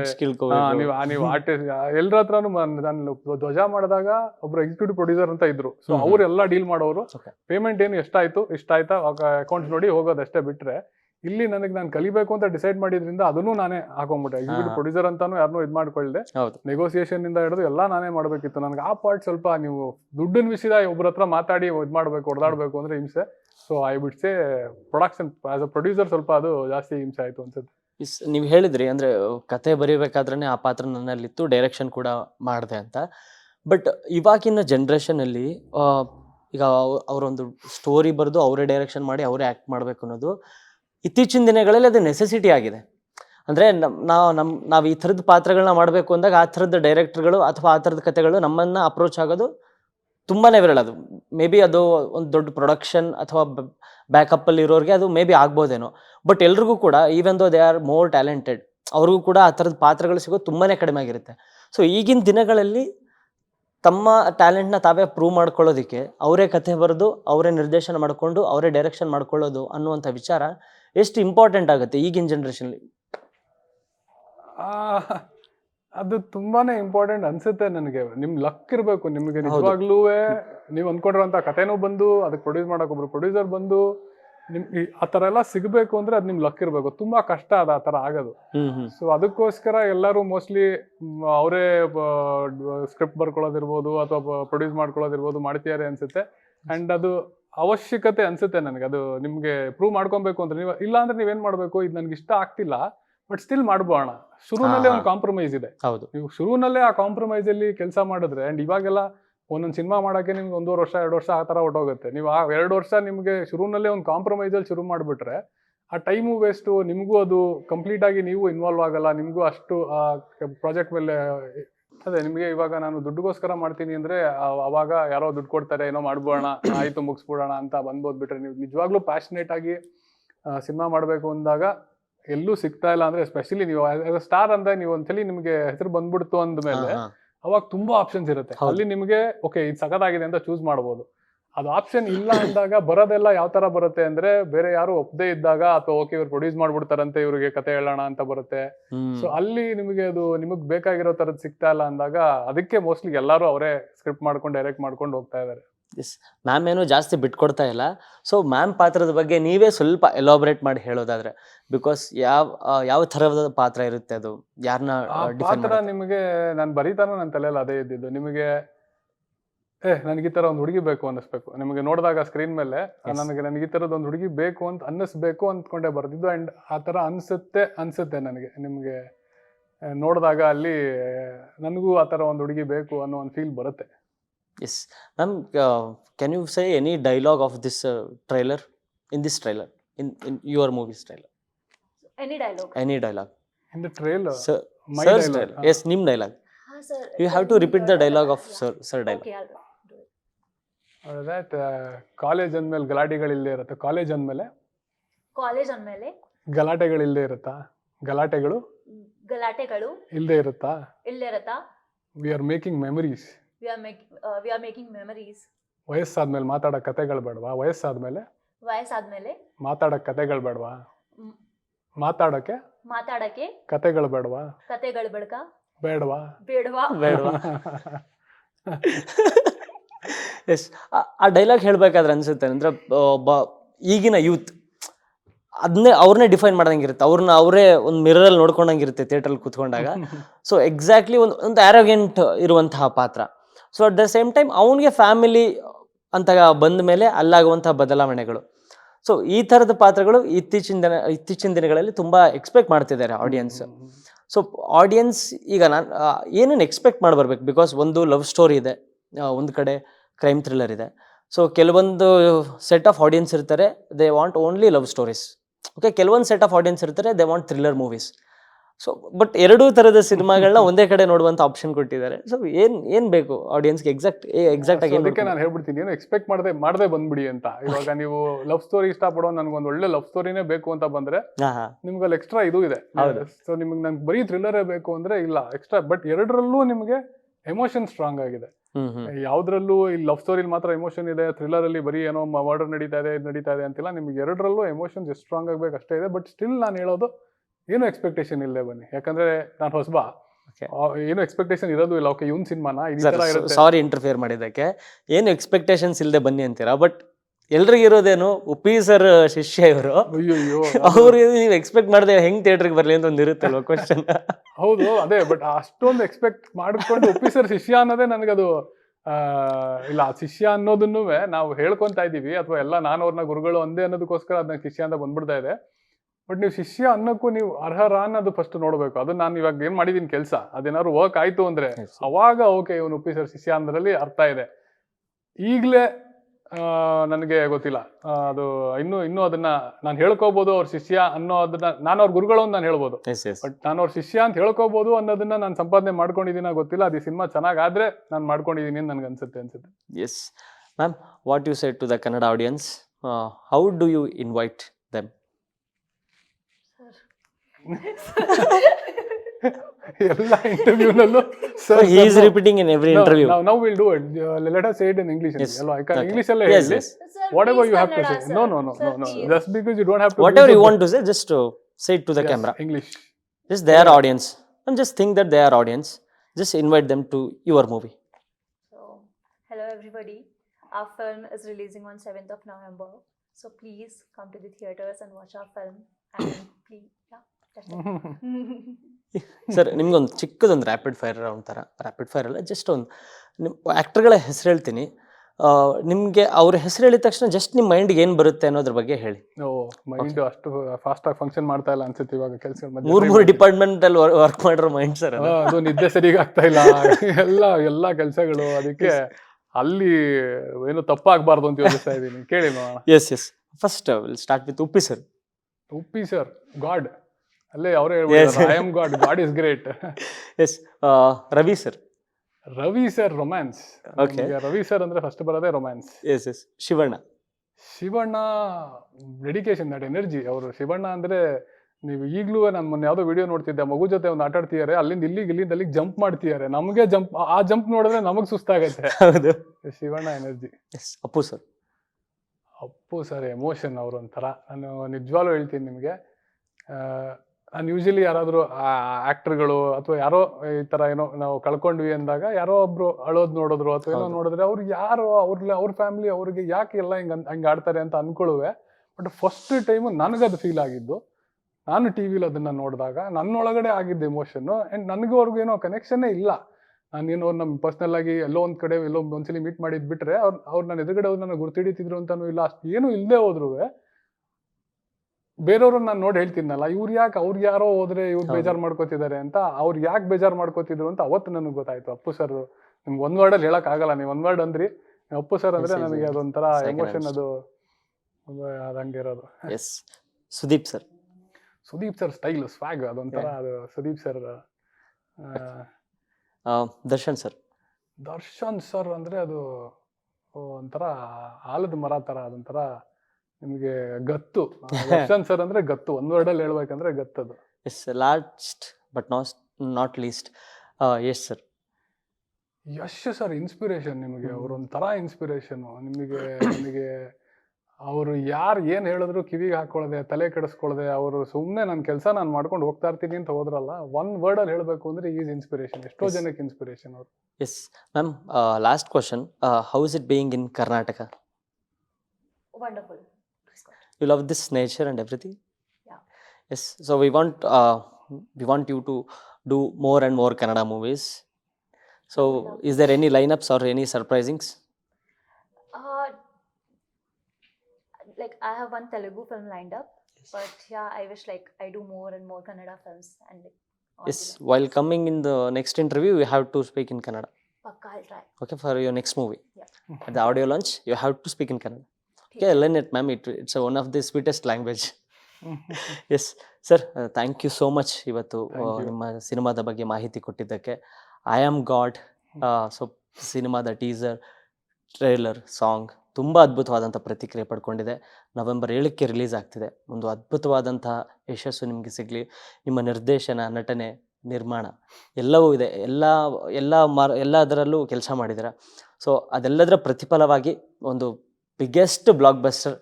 ನೀವು ಆ, ನೀವು ಆರ್ಟಿಸ್ಟ್ ಎಲ್ಲರ ಹತ್ರನು ನಾನು ಧ್ವಜ ಮಾಡಿದಾಗ ಒಬ್ರು ಎಕ್ಸಿಕ್ಯೂಟಿವ್ ಪ್ರೊಡ್ಯೂಸರ್ ಅಂತ ಇದ್ರು. ಸೊ. ಅವರೆಲ್ಲ ಡೀಲ್ ಮಾಡೋರು. ಪೇಮೆಂಟ್ ಏನು ಎಷ್ಟಾಯ್ತು? ಇಷ್ಟಾಯ್ತಾ ಅಕೌಂಟ್ಸ್ ನೋಡಿ ಹೋಗೋದಷ್ಟೇ ಬಿಟ್ರೆ ಇಲ್ಲಿ ನನಗೆ ನಾನು ಕಲಿಬೇಕು ಅಂತ ಡಿಸೈಡ್ ಮಾಡಿದ್ರಿಂದ ಅದನ್ನು ನಾನೇ ಹಾಕೊಂಡ್ಬಿಟ್ಟೆ ಎಕ್ಸಿಕ್ಯೂಟಿವ್. ಪ್ರೊಡ್ಯೂಸರ್ ಅಂತಾನು ಯಾರನ್ನೂ ಇದು ಮಾಡ್ಕೊಳ್ಳದೆ ನೆಗೋಸಿಯೇಷನ್ ಇಂದ ಹಿಡಿದು ಎಲ್ಲ ನಾನೇ ಮಾಡ್ಬೇಕಿತ್ತು. ನನಗೆ ಆ ಪಾರ್ಟ್ ಸ್ವಲ್ಪ ನೀವು ದುಡ್ಡಿನ ವಿಷಯದ ಒಬ್ಬರ ಹತ್ರ ಮಾತಾಡಿ ಇದು ಮಾಡ್ಬೇಕು ಹೊಡೆದಾಡ್ಬೇಕು ಅಂದ್ರೆ ಹಿಂಸೆ. ಸೊ ಐ ಬಿಡ್ಸೆ ಪ್ರೊಡಕ್ಷನ್ ಆಸ್ ಅ ಪ್ರೊಡ್ಯೂಸರ್ ಸ್ವಲ್ಪ ಅದು ಜಾಸ್ತಿ ಹಿಂಸೆ ಆಯ್ತು ಅನ್ಸುತ್ತೆ. ನೀವು ಹೇಳಿದ್ರಿ ಅಂದ್ರೆ ಕತೆ ಬರೀಬೇಕಾದ್ರೆ ಆ ಪಾತ್ರ ನನ್ನಲ್ಲಿತ್ತು ಡೈರೆಕ್ಷನ್ ಕೂಡ ಮಾಡಿದೆ ಅಂತ. ಬಟ್ ಇವಾಗಿನ ಜನ್ರೇಷನಲ್ಲಿ ಈಗ ಅವ್- ಅವರೊಂದು ಸ್ಟೋರಿ ಬರೆದು ಅವರೇ ಡೈರೆಕ್ಷನ್ ಮಾಡಿ ಅವರೇ ಆ್ಯಕ್ಟ್ ಮಾಡಬೇಕು ಅನ್ನೋದು ಇತ್ತೀಚಿನ ದಿನಗಳಲ್ಲಿ ಅದು ನೆಸೆಸಿಟಿ ಆಗಿದೆ. ಅಂದರೆ ನಮ್ಮ ನಾವು ನಮ್ಮ ನಾವು ಈ ಥರದ ಪಾತ್ರಗಳನ್ನ ಮಾಡಬೇಕು ಅಂದಾಗ ಆ ಥರದ ಡೈರೆಕ್ಟರ್ಗಳು ಅಥವಾ ಆ ಥರದ ಕಥೆಗಳು ನಮ್ಮನ್ನು ಅಪ್ರೋಚ್ ಆಗೋದು ತುಂಬಾ ವಿರಳ ಅದು. ಮೇ ಬಿ ಅದು ಒಂದು ದೊಡ್ಡ ಪ್ರೊಡಕ್ಷನ್ ಅಥವಾ ಬ್ಯಾಕಪ್ಪಲ್ಲಿ ಇರೋರಿಗೆ ಅದು ಮೇ ಬಿ ಆಗ್ಬೋದೇನೋ. ಬಟ್ ಎಲ್ರಿಗೂ ಕೂಡ even though they are more talented ಅವ್ರಿಗೂ ಕೂಡ ಆ ಥರದ ಪಾತ್ರಗಳು ಸಿಗೋದು ತುಂಬಾ ಕಡಿಮೆ ಆಗಿರುತ್ತೆ. ಸೊ ಈಗಿನ ದಿನಗಳಲ್ಲಿ ತಮ್ಮ ಟ್ಯಾಲೆಂಟ್ನ ತಾವೇ ಪ್ರೂವ್ ಮಾಡ್ಕೊಳ್ಳೋದಕ್ಕೆ ಅವರೇ ಕಥೆ ಬರೆದು ಅವರೇ ನಿರ್ದೇಶನ ಮಾಡಿಕೊಂಡು ಅವರೇ ಡೈರೆಕ್ಷನ್ ಮಾಡ್ಕೊಳ್ಳೋದು ಅನ್ನುವಂಥ ವಿಚಾರ ಎಷ್ಟು ಇಂಪಾರ್ಟೆಂಟ್ ಆಗುತ್ತೆ ಈಗಿನ ಜನ್ರೇಷನ್ಲಿ ಆ, ಅದು ತುಂಬಾನೇ ಇಂಪಾರ್ಟೆಂಟ್ ಅನ್ಸುತ್ತೆ ನನಗೆ. ನಿಮ್ ಲಕ್ ಇರ್ಬೇಕು ನಿಮಗೆ. ನಿಜವಾಗ್ಲೂ ನೀವು ಅನ್ಕೊಂಡಿರೋಂತ ಕಥೆನೂ ಬಂದು ಅದಕ್ಕೆ ಪ್ರೊಡ್ಯೂಸ್ ಮಾಡಕ್ ಒಬ್ರು ಪ್ರೊಡ್ಯೂಸರ್ ಬಂದು ನಿಮ್ ಆ ತರ ಎಲ್ಲ ಸಿಗ್ಬೇಕು ಅಂದ್ರೆ ಅದ್ ನಿಮ್ ಲಕ್ ಇರ್ಬೇಕು. ತುಂಬಾ ಕಷ್ಟ ಅದ ಆ ತರ ಆಗೋದು. ಸೊ ಅದಕ್ಕೋಸ್ಕರ ಎಲ್ಲರೂ ಮೋಸ್ಟ್ಲಿ ಅವರೇ ಸ್ಕ್ರಿಪ್ಟ್ ಬರ್ಕೊಳ್ಳೋದಿರ್ಬೋದು ಅಥವಾ ಪ್ರೊಡ್ಯೂಸ್ ಮಾಡ್ಕೊಳ್ಳೋದಿರ್ಬೋದು ಮಾಡ್ತಿದ್ದಾರೆ ಅನ್ಸುತ್ತೆ. ಅಂಡ್ ಅದು ಅವಶ್ಯಕತೆ ಅನ್ಸುತ್ತೆ ನನಗೆ. ಅದು ನಿಮ್ಗೆ ಪ್ರೂವ್ ಮಾಡ್ಕೊಬೇಕು ಅಂದ್ರೆ ನೀವು ಇಲ್ಲ ಅಂದ್ರೆ ನೀವೇನ್ ಮಾಡ್ಬೇಕು? ಇದು ನನ್ಗೆ ಇಷ್ಟ ಆಗ್ತಿಲ್ಲ. ಬಟ್ ಸ್ಟಿಲ್ ಮಾಡ್ಬೋಣ ಶುರುನಲ್ಲೇ ಒಂದು. ಕಾಂಪ್ರಮೈಸ್ ಇದೆ. ಹೌದು. ನೀವು ಶುರುನಲ್ಲೇ ಆ ಕಾಂಪ್ರಮೈಸ್ ಅಲ್ಲಿ ಕೆಲಸ ಮಾಡಿದ್ರೆ ಅಂಡ್ ಇವಾಗೆಲ್ಲ ಒಂದೊಂದು ಸಿನಿಮಾ ಮಾಡೋಕ್ಕೆ ನಿಮ್ಗೆ ಒಂದೂವರೆ ವರ್ಷ ಎರಡು ವರ್ಷ ಆ ಥರ ಹೊಟ್ಟೋಗುತ್ತೆ ನೀವು ಆ ಎರಡು ವರ್ಷ ನಿಮಗೆ ಶುರುನಲ್ಲೇ ಒಂದು ಕಾಂಪ್ರಮೈಸ್ ಅಲ್ಲಿ ಶುರು ಮಾಡಿಬಿಟ್ರೆ ಆ ಟೈಮು ವೇಸ್ಟು ನಿಮಗೂ ಅದು ಕಂಪ್ಲೀಟ್ ಆಗಿ ನೀವು ಇನ್ವಾಲ್ವ್ ಆಗಲ್ಲ ನಿಮಗೂ ಅಷ್ಟು ಆ ಪ್ರಾಜೆಕ್ಟ್ ಮೇಲೆ ಅದೇ ನಿಮಗೆ ಇವಾಗ ನಾನು ದುಡ್ಡುಗೋಸ್ಕರ ಮಾಡ್ತೀನಿ ಅಂದ್ರೆ ಅವಾಗ ಯಾರೋ ದುಡ್ಡು ಕೊಡ್ತಾರೆ ಏನೋ ಮಾಡ್ಬೋಣ ಆಯ್ತು ಮುಗಿಸ್ಬಿಡೋಣ ಅಂತ ಬಂದ್ಬೋದು ಬಿಟ್ರೆ ನೀವು ನಿಜವಾಗ್ಲೂ ಪ್ಯಾಷನೇಟ್ ಆಗಿ ಸಿನಿಮಾ ಮಾಡಬೇಕು ಅಂದಾಗ ಎಲ್ಲೂ ಸಿಗ್ತಾ ಇಲ್ಲ ಅಂದ್ರೆ ಸ್ಪೆಷಲಿ ನೀವು ಸ್ಟಾರ್ ಅಂದ್ರೆ ನೀವು ಒಂದ್ಸಲಿ ನಿಮಗೆ ಹೆಸರು ಬಂದ್ಬಿಡ್ತು ಅಂದ್ಮೇಲೆ. ಅವಾಗ ತುಂಬಾ ಆಪ್ಷನ್ಸ್ ಇರುತ್ತೆ. ಅಲ್ಲಿ ನಿಮಗೆ ಓಕೆ ಇದು ಸಖತ್ತಾಗಿದೆ ಅಂತ ಚೂಸ್ ಮಾಡ್ಬೋದು. ಅದು ಆಪ್ಷನ್ ಇಲ್ಲ [COUGHS] ಅಂದಾಗ ಬರೋದೆಲ್ಲ ಯಾವ ತರ ಬರುತ್ತೆ ಅಂದ್ರೆ ಬೇರೆ ಯಾರು ಒಪ್ಪದೇ ಇದ್ದಾಗ ಅಥವಾ ಓಕೆ ಇವ್ರು ಪ್ರೊಡ್ಯೂಸ್ ಮಾಡ್ಬಿಡ್ತಾರಂತೆ ಇವ್ರಿಗೆ ಕತೆ ಹೇಳೋಣ ಅಂತ ಬರುತ್ತೆ. ಸೊ ಅಲ್ಲಿ ನಿಮಗೆ ಅದು ನಿಮಗೆ ಬೇಕಾಗಿರೋ ತರದ್ ಸಿಗ್ತಾ ಇಲ್ಲ ಅಂದಾಗ ಅದಕ್ಕೆ ಮೋಸ್ಟ್ಲಿ ಎಲ್ಲರೂ ಅವರೇ ಸ್ಕ್ರಿಪ್ಟ್ ಮಾಡ್ಕೊಂಡು ಡೈರೆಕ್ಟ್ ಮಾಡ್ಕೊಂಡು ಹೋಗ್ತಾ ಇದಾರೆ ಮ್ಯಾಮ್ ಏನು ಜಾಸ್ತಿ ಬಿಟ್ಕೊಡ್ತಾ ಇಲ್ಲ. ಸೊ ಮ್ಯಾಮ್ ಪಾತ್ರದ ಬಗ್ಗೆ ನೀವೇ ಸ್ವಲ್ಪ ಎಲಾಬ್ರೇಟ್ ಮಾಡಿ ಹೇಳೋದಾದ್ರೆ ಬಿಕಾಸ್ ಯಾವ ಯಾವ ಥರದ ಪಾತ್ರ ಇರುತ್ತೆ ಅದು? ಯಾರನ್ನ ಆ ಡಿಫೈನ್ ಪಾತ್ರ ನಿಮಗೆ ನಾನು ಬರೀತಾನೋ ನನ್ನ ತಲೆಯಲ್ಲಿ ಅದೇ ಇದ್ದಿದ್ದು. ನಿಮಗೆ ಏ ನನಗೆ ಈ ಥರ ಒಂದು ಹುಡುಗಿ ಬೇಕು ಅನ್ನಿಸ್ಬೇಕು. ನಿಮಗೆ ನೋಡಿದಾಗ ಸ್ಕ್ರೀನ್ ಮೇಲೆ ಆ. ನನಗೆ ನನಗೆ ಈ ಥರದ ಒಂದು ಹುಡುಗಿ ಬೇಕು ಅಂತ ಅನ್ನಿಸ್ಬೇಕು ಅಂದ್ಕೊಂಡೆ ಬರ್ದಿದ್ದು ಆ್ಯಂಡ್ ಆ ಥರ ಅನಿಸುತ್ತೆ ಅನಿಸುತ್ತೆ ನನಗೆ. ನಿಮಗೆ ನೋಡಿದಾಗ ಅಲ್ಲಿ ನನಗೂ ಆ ಥರ ಒಂದು ಹುಡುಗಿ ಬೇಕು ಅನ್ನೋ ಒಂದು ಫೀಲ್ ಬರುತ್ತೆ. Yes ma'am can you say any dialogue of this trailer in this trailer in in your movies trailer Any dialogue? Any dialogue in the trailer sir my sir's dialogue yes ನಿಮ್ಮ dialogue Ah, sir. You have to tell me repeat the your dialogue of Yeah. Sir sir dialogue Okay, I'll do it. That college ಅಂದ್ಮೇಲೆ ಗಲಾಟೆಗಳಿಲ್ಲದೆ ಇರುತ್ತೆ? College ಅಂದ್ಮೇಲೆ? College ಅಂದಮೇಲೆ? ಗಲಾಟೆಗಳಿಲ್ಲದೆ ಇರುತ್ತಾ? ಗಲಾಟೆಗಳು? ಗಲಾಟೆಗಳು? ಇಲ್ಲದೆ ಇರುತ್ತಾ? ಇಲ್ಲೇ ಇರತ್ತಾ? We are making memories we are making we are making memories ವಯಸ್ಸಾದ್ಮೇಲೆ ಮಾತಾಡೋ ಕತೆಗಳು ಬೇಡವಾ? ವಯಸ್ಸಾದ್ಮೇಲೆ? ವಯಸ್ಸಾದ್ಮೇಲೆ? ಮಾತಾಡೋ ಕತೆಗಳು ಬೇಡವಾ? ಮಾತಾಡೋಕೆ? ಮಾತಾಡೋಕ್ಕೆ ಮಾತಾಡಕ್ಕೆ ಕತೆಗಳು ಬೇಡವಾ? ಕತೆಗಳು ಬಡ್ಕ? ಬೇಡವಾ? ಬೇಡವಾ? ಬೇಡವಾ. ಎಸ್ ಆ ಡೈಲಾಗ್ ಹೇಳ್ಬೇಕಾದ್ರೆ ಅನ್ಸುತ್ತೆ. ಅಂದ್ರೆ ಒಬ್ಬ ಈಗಿನ ಯೂತ್ ಅದನ್ನೇ ಅವ್ರನ್ನೇ ಡಿಫೈನ್ ಮಾಡ್ದಂಗಿರುತ್ತೆ. ಅವ್ರನ್ನ ಅವರೇ ಒಂದು ಮಿರರಲ್ಲಿ ನೋಡ್ಕೊಂಡಂಗಿರುತ್ತೆ ಥಿಯೇಟ್ರಲ್ಲಿ ಕೂತ್ಕೊಂಡಾಗ. ಸೊ ಎಕ್ಸಾಕ್ಟ್ಲಿ ಒಂದು ಒಂದು ಆರೋಗ್ಯಂಟ್ ಇರುವಂತಹ ಪಾತ್ರ. So at the same time ಅವನಿಗೆ ಫ್ಯಾಮಿಲಿ ಅಂತ ಬಂದ ಮೇಲೆ ಅಲ್ಲಾಗುವಂಥ ಬದಲಾವಣೆಗಳು. ಸೊ ಈ ಥರದ ಪಾತ್ರಗಳು ಇತ್ತೀಚಿನ ದಿನ ಇತ್ತೀಚಿನ ದಿನಗಳಲ್ಲಿ ತುಂಬ ಎಕ್ಸ್ಪೆಕ್ಟ್ ಮಾಡ್ತಿದ್ದಾರೆ ಆಡಿಯನ್ಸ್ ಸೊ ಆಡಿಯನ್ಸ್ ಈಗ ನಾನು ಏನೇನು ಎಕ್ಸ್ಪೆಕ್ಟ್ ಮಾಡ್ಬರ್ಬೇಕು? ಬಿಕಾಸ್ ಒಂದು ಲವ್ ಸ್ಟೋರಿ ಇದೆ ಒಂದು ಕಡೆ ಕ್ರೈಮ್ ಥ್ರಿಲ್ಲರ್ ಇದೆ. ಸೊ ಕೆಲವೊಂದು ಸೆಟ್ ಆಫ್ ಆಡಿಯನ್ಸ್ ಇರ್ತಾರೆ they want only love stories okay ಕೆಲವೊಂದು ಸೆಟ್ ಆಫ್ ಆಡಿಯನ್ಸ್ ಇರ್ತಾರೆ they want thriller movies so but ಎರಡೂ ಥರದ ಸಿನಿಮಾಗಳನ್ನ ಒಂದೇ ಕಡೆ ನೋಡುವಂಥ ಆಪ್ಷನ್ ಕೊಟ್ಟಿದ್ದಾರೆ. ಸೊ ಏನು ಏನು ಬೇಕು ಆಡಿಯನ್ಸ್ಗೆ ಎಕ್ಸಾಕ್ಟ್ ಎಕ್ಸಾಕ್ಟ್ ಆಗಿ ಅದಕ್ಕೆ? ನಾನು ಹೇಳ್ಬಿಡ್ತೀನಿ ಏನು ಎಕ್ಸ್ಪೆಕ್ಟ್ ಮಾಡದೆ ಮಾಡದೆ ಬಂದ್ಬಿಡಿ ಅಂತ. ಇವಾಗ ನೀವು ಲವ್ ಸ್ಟೋರಿ ಇಷ್ಟಪಡೋ ನನ್ಗೊಂದು ಒಳ್ಳೆ ಲವ್ ಸ್ಟೋರಿನೇ ಬೇಕು ಅಂತ ಬಂದ್ರೆ ನಿಮ್ಗೆ ಅಲ್ಲಿ ಎಕ್ಸ್ಟ್ರಾ ಇದು ಇದೆ. ಸೊ ನಿಮ್ಗೆ ನಂಗೆ ಬರೀ ಥ್ರಿಲ್ಲರೇ ಬೇಕು ಅಂದ್ರೆ ಇಲ್ಲ ಎಕ್ಸ್ಟ್ರಾ ಬಟ್ ಎರಡರಲ್ಲೂ ನಿಮಗೆ ಎಮೋಷನ್ ಸ್ಟ್ರಾಂಗ್ ಆಗಿದೆ. ಯಾವ್ದ್ರಲ್ಲೂ ಇಲ್ಲಿ ಲವ್ ಸ್ಟೋರಿಲಿ ಮಾತ್ರ ಎಮೋಷನ್ ಇದೆ ಥ್ರಿಲ್ಲರ್ ಅಲ್ಲಿ ಬರೀ ಏನೋ ಮರ್ಡರ್ ನಡೀತಾ ಇದೆ ಇದು ನಡೀತಾ ಇದೆ ಅಂತಿಲ್ಲ. ನಿಮ್ಗೆ ಎರಡರಲ್ಲೂ ಎಮೋಷನ್ಸ್ ಎಷ್ಟು ಸ್ಟ್ರಾಂಗ್ ಆಗ್ಬೇಕು ಅಷ್ಟೇ ಇದೆ ಬಟ್ ಸ್ಟಿಲ್ ನಾನು ಹೇಳೋದು ಏನು ಎಕ್ಸ್ಪೆಕ್ಟೇಷನ್ ಇಲ್ಲದೆ ಬನ್ನಿ. ಯಾಕಂದ್ರೆ ನಾನು ಹೊಸಬ. ಏನು ಎಕ್ಸ್ಪೆಕ್ಟೇಷನ್ ಇರೋದು ಇಲ್ಲ. ಓಕೆ ಇವ್ನ ಸಿನಿಮಾನ ಸಾರಿ ಇಂಟರ್ಫಿಯರ್ ಮಾಡಿದ್ದಕ್ಕೆ. ಏನು ಎಕ್ಸ್ಪೆಕ್ಟೇಷನ್ಸ್ ಇಲ್ಲದೆ ಬನ್ನಿ ಅಂತೀರಾ? ಬಟ್ ಎಲ್ರಿಗಿರೋದೇನು ಉಪ್ಪಿ ಸರ್ ಶಿಷ್ಯ ಇವರು. ಅಯ್ಯೋ ಅವ್ರಿಗೆ ನೀವು ಎಕ್ಸ್ಪೆಕ್ಟ್ ಮಾಡಿದೆ ಹೆಂಗ್ ಥಿಯೇಟ್ರಿಗೆ ಬರಲಿ ಅಂತ ಒಂದು ಇರುತ್ತಲ್ವ ಕ್ವಶನ್ ಹೌದು ಅದೇ ಬಟ್ ಅಷ್ಟೊಂದು ಎಕ್ಸ್ಪೆಕ್ಟ್ ಮಾಡ್ಕೊಂಡು ಒಪ್ಪಿಸರ್ ಶಿಷ್ಯ ಅನ್ನೋದೇ ನನಗೆ ಅದು ಇಲ್ಲ ಶಿಷ್ಯ ಅನ್ನೋದನ್ನು ನಾವು ಹೇಳ್ಕೊಂತ ಇದೀವಿ. ಅಥವಾ ಎಲ್ಲ ನಾನು ಅವ್ರನ್ನ ಗುರುಗಳು ಒಂದೇ ಅನ್ನೋದಕ್ಕೋಸ್ಕರ ಅದನ್ನ ಶಿಷ್ಯ ಅಂತ ಬಂದ್ಬಿಡ್ತಾ ಇದೆ. ಬಟ್ ನೀವು ಶಿಷ್ಯ ಅನ್ನೋಕ್ಕೂ ನೀವು ಅರ್ಹರ ಅನ್ನೋದು ಫಸ್ಟ್ ನೋಡಬೇಕು. ಅದು ನಾನು ಇವಾಗ ಏನ್ ಮಾಡಿದೀನಿ ಕೆಲಸ? ಅದೇನಾದ್ರು ವರ್ಕ್ ಆಯ್ತು ಅಂದ್ರೆ ಅವಾಗ ಓಕೆ ಇವನು ಒಪ್ಪಿಸರ್ ಶಿಷ್ಯ ಅಂದ್ರಲ್ಲಿ ಅರ್ಥ ಇದೆ. ಈಗಲೇ ನನಗೆ ಗೊತ್ತಿಲ್ಲ. ಅದು ಇನ್ನು ಇನ್ನೂ ಅದನ್ನ ನಾನು ಹೇಳ್ಕೋಬಹುದು ಅವ್ರ ಶಿಷ್ಯ ಅನ್ನೋ ಅದನ್ನ ನಾನು ಅವ್ರ ಗುರುಗಳು ಅಂತ ನಾನು ಹೇಳ್ಬೋದು. ಬಟ್ ನಾನು ಅವ್ರ ಶಿಷ್ಯ ಅಂತ ಹೇಳ್ಕೋಬಹುದು ಅನ್ನೋದನ್ನ ನಾನು ಸಂಪಾದನೆ ಮಾಡ್ಕೊಂಡಿದ್ದೀನ ಗೊತ್ತಿಲ್ಲ. ಅದು ಸಿನಿಮಾ ಚೆನ್ನಾಗಾದ್ರೆ ನಾನು ಮಾಡ್ಕೊಂಡಿದ್ದೀನಿ ಅಂತ ನನ್ಗೆ ಅನ್ಸುತ್ತೆ. ಅನ್ಸುತ್ತೆ yes ma'am what you set to the Kannada audience how do you invite invite it. Uh, let us say it in English. Yes. Hello, I can Okay. English ಅಲ್ಲೇ Yes, ಹೇಳಿ. yes. Sir, Whatever please you have to Kannada, say. No, sir. no, no, Sir, no, no. please. Just because you don't have to. Whatever use you the- want to say, just uh, say it to the Yes, camera. English. Just their audience. And just think that they are audience. Just invite them to your movie. So, hello everybody. Our film is releasing on 7th of November. So please come to the theaters and watch our film. And please, yeah, that's it. [LAUGHS] Sir ನಿಮ್ಗೊಂದು ಚಿಕ್ಕದೊಂದು rapid fire round ಥರ rapid fire ಅಲ್ಲ just ಒಂದು ನಿಮ್ಮ ಆ್ಯಕ್ಟರ್ಗಳ ಹೆಸರು ಹೇಳ್ತೀನಿ. ನಿಮಗೆ ಅವ್ರ ಹೆಸರು ಹೇಳಿದ ತಕ್ಷಣ ಜಸ್ಟ್ ನಿಮ್ಮ ಮೈಂಡ್ಗೆ ಏನು ಬರುತ್ತೆ ಅನ್ನೋದ್ರ ಬಗ್ಗೆ ಹೇಳಿ. ಓ ಮೈಂಡ್ ಅಷ್ಟು ಫಾಸ್ಟ್ ಆಗಿ ಫಂಕ್ಷನ್ ಮಾಡ್ತಾ ಇಲ್ಲ ಅನ್ಸುತ್ತೆ ಇವಾಗ ಕೆಲಸ ಮೂರು ಮೂರು ಡಿಪಾರ್ಟ್ಮೆಂಟ್ ಅಲ್ಲಿ ವರ್ಕ್ ಮಾಡಿರೋ ಮೈಂಡ್ ಸರ್ ಅದು. ನಿದ್ದೆ ಸರಿಗೆ ಆಗ್ತಾ ಇಲ್ಲ. ಎಲ್ಲ ಎಲ್ಲ ಕೆಲಸಗಳು ಅದಕ್ಕೆ ಅಲ್ಲಿ ಏನು ತಪ್ಪಾಗಬಾರ್ದು ಅಂತ ಯೋಚಿಸ್ತಾ ಇದ್ದೀನಿ ಕೇಳಿ ನೋಡೋಣ. Yes yes first will start with Uppi sir Uppi sir god ಅಲ್ಲೇ ಅವರೇ. I am god god is great yes Ravi sir Ravi sir romance okay Ravi sir ಅಂದ್ರೆ ಫಸ್ಟ್ ಬರೋದೇ romance yes yes Shivanna. Shivanna dedication that energy ಅವರು ಶಿವಣ್ಣ ಅಂದ್ರೆ ನೀವು ಈಗಲೂ ನಾನು ಮೊನ್ನೆ ಯಾವುದೋ ವಿಡಿಯೋ ನೋಡ್ತಿದ್ದೆ ಮಗು ಜೊತೆ ಒಂದು ಆಟ ಆಡ್ತಿದ್ದಾರೆ ಅಲ್ಲಿಂದ ಇಲ್ಲಿಗೆ ಇಲ್ಲಿಂದ ಅಲ್ಲಿಗೆ ಜಂಪ್ ಮಾಡ್ತಿದ್ದಾರೆ ನಮಗೆ ಜಂಪ್ ಆ ಜಂಪ್ ನೋಡಿದ್ರೆ ನಮಗೆ ಸುಸ್ತಾಗತ್ತೆ. ಹೌದು. Shivanna energy yes Appu sir Appu sir emotion ಅವರು ಒಂಥರ. ನಾನು ನಿಜವಾಗ್ಲೂ ಹೇಳ್ತೀನಿ ನಿಮಗೆ. ನಾನು ಯೂಶಲಿ ಯಾರಾದರೂ ಆಕ್ಟರ್ಗಳು ಅಥವಾ ಯಾರೋ ಈ ಥರ ಏನೋ ನಾವು ಕಳ್ಕೊಂಡ್ವಿ ಅಂದಾಗ ಯಾರೋ ಒಬ್ರು ಅಳೋದು ನೋಡಿದ್ರು ಅಥವಾ ಏನೋ. ನೋಡಿದ್ರೆ ಅವ್ರು ಯಾರು ಅವ್ರ ಅವ್ರ ಫ್ಯಾಮಿಲಿ ಅವ್ರಿಗೆ ಯಾಕೆ ಎಲ್ಲ ಹಿಂಗೆ ಹಂಗೆ ಆಡ್ತಾರೆ ಅಂತ ಅನ್ಕೊಳ್ಳುವೆ ಬಟ್ ಫಸ್ಟ್ ಟೈಮು ನನಗದು ಫೀಲ್ ಆಗಿದ್ದು. ನಾನು ಟಿ ವಿಲಿ ಅದನ್ನ ನೋಡಿದಾಗ ನನ್ನೊಳಗಡೆ ಆಗಿದ್ದು ಎಮೋಷನ್ನು ಆ್ಯಂಡ್ ನನಗೂ ಅವ್ರಿಗೂ ಏನೋ ಕನೆಕ್ಷನ್ನೇ ಇಲ್ಲ. ನಾನೇನೋ ನಮ್ಮ ಪರ್ಸ್ನಲ್ ಆಗಿ ಎಲ್ಲೋ ಒಂದು ಕಡೆ ಎಲ್ಲೋ ಒಂದ್ಸಲಿ ಮೀಟ್ ಮಾಡಿದ್ ಬಿಟ್ರೆ ಅವ್ರು ಅವ್ರು ನನ್ನ ಎದುರುಗಡೆ ಅವ್ರು ನನಗೆ ಗುರ್ತಿಡಿತಿದ್ರು ಅಂತಲೂ ಇಲ್ಲ. ಅಷ್ಟು ಏನೂ ಇಲ್ಲದೆ ಹೋದ್ರು ಬೇರೆಯವ್ರನ್ನ ನಾನು ನೋಡಿ ಹೇಳ್ತೀನಲ್ಲ ಇವ್ರು ಯಾಕೆ ಅವ್ರು ಯಾರೋ ಹೋದ್ರೆ ಇವ್ರು ಬೇಜಾರ್ ಮಾಡ್ಕೋತಿದ್ದಾರೆ ಅಂತ ಅವ್ರು ಯಾಕೆ ಬೇಜಾರು ಮಾಡ್ಕೋತಿದ್ರು ಅಂತ ಅವತ್ತು ನನಗೆ ಗೊತ್ತಾಯ್ತು. ಅಪ್ಪು ಸರ್ ನಿಮ್ಗೆ ಒಂದ್ ವರ್ಡಲ್ಲಿ ಹೇಳಕ್ ಆಗಲ್ಲ ನೀವು ಒಂದ್ ವರ್ಡ್ ಅಂದ್ರಿ. ಅಪ್ಪು ಸರ್ ಅಂದ್ರೆ ನನಗೆ. ಅದೊಂಥರ ಎಮೋಷನ್ ಅದು ಅದು ಇರೋದು. Yes Sudeep sir Sudeep sir style swag ಅದೊಂಥರ. ಅದು Sudeep sir Darshan sir Darshan sir ಅಂದ್ರೆ ಅದು ಒಂಥರ ಆಲದ ಮರ ತರ ಅದೊಂಥರ ನಿಮಗೆ ಗತ್ತು. [LAUGHS] ದರ್ಶನ್ ಸರ್ ಅಂದ್ರೆ ಗತ್ತು. ಒಂದ್ ವರ್ಡಲ್ಲಿ ಹೇಳ್ಬೇಕಂದ್ರೆ ಗತ್ತದು. Yes last but not not least yes sir. Yash sir inspiration ನಿಮಗೆ. ಅವರೊಂಥರ ಅವ್ರು ಒಂಥರ ಇನ್ಸ್ಪಿರೇಷನ್ ನಿಮಗೆ ನಿಮಗೆ ಅವರು ಯಾರು ಏನು ಹೇಳಿದ್ರು ಕಿವಿಗೆ ಹಾಕೊಳ್ಳದೆ ತಲೆ ಕೆಡಿಸ್ಕೊಳ್ಳದೆ ಅವರು ಸುಮ್ಮನೆ ನನ್ನ ಕೆಲಸ ನಾನು ಮಾಡ್ಕೊಂಡು ಹೋಗ್ತಾ ಇರ್ತೀನಿ ಅಂತ ಹೋದ್ರಲ್ಲ ಒಂದು ವರ್ಡಲ್ಲಿ ಹೇಳಬೇಕು ಅಂದರೆ ಈಸ್ ಇನ್ಸ್ಪಿರೇಷನ್ ಎಷ್ಟೋ ಜನಕ್ಕೆ ಇನ್ಸ್ಪಿರೇಷನ್ ಅವರು. Yes ma'am last question how is it being in Karnataka Wonderful. You love this nature and everything Yeah. yes so we want uh, we want you to do more and more kannada movies so Yeah. is there any lineups or any surprisings Uh, like I have one Telugu film lined up, but yeah, I wish like I do more and more Kannada films and like. yes while coming in the next interview you have to speak in kannada Pakka, I'll try. okay for your next movie Yeah. at the audio launch you have to speak in kannada okay learn it ma'am it it's one of of the sweetest language. Yes sir thank you so much ಇವತ್ತು you. ನಿಮ್ಮ ಸಿನಿಮಾದ ಬಗ್ಗೆ ಮಾಹಿತಿ ಕೊಟ್ಟಿದ್ದಕ್ಕೆ. I am god so ಸಿನಿಮಾದ teaser trailer song ತುಂಬ ಅದ್ಭುತವಾದಂಥ ಪ್ರತಿಕ್ರಿಯೆ ಪಡ್ಕೊಂಡಿದೆ. ನವೆಂಬರ್ ಏಳಕ್ಕೆ ರಿಲೀಸ್ ಆಗ್ತಿದೆ. ಒಂದು ಅದ್ಭುತವಾದಂತಹ ಯಶಸ್ಸು ನಿಮಗೆ ಸಿಗಲಿ. ನಿಮ್ಮ ನಿರ್ದೇಶನ ನಟನೆ ನಿರ್ಮಾಣ ಎಲ್ಲವೂ ಇದೆ. ಎಲ್ಲ ಎಲ್ಲ ಮಾರ್ ಎಲ್ಲದರಲ್ಲೂ ಕೆಲಸ ಮಾಡಿದ್ದೀರ. ಸೊ ಅದೆಲ್ಲದರ ಪ್ರತಿಫಲವಾಗಿ ಒಂದು ಬಿಗ್ಗೆಸ್ಟ್ ಬ್ಲಾಕ್ ಬಸ್ಟರ್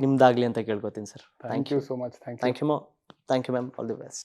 ನಿಮ್ದಾಗಲಿ ಅಂತ ಕೇಳ್ಕೊತೀನಿ sir thank you so much thank you ma'am you, the Thank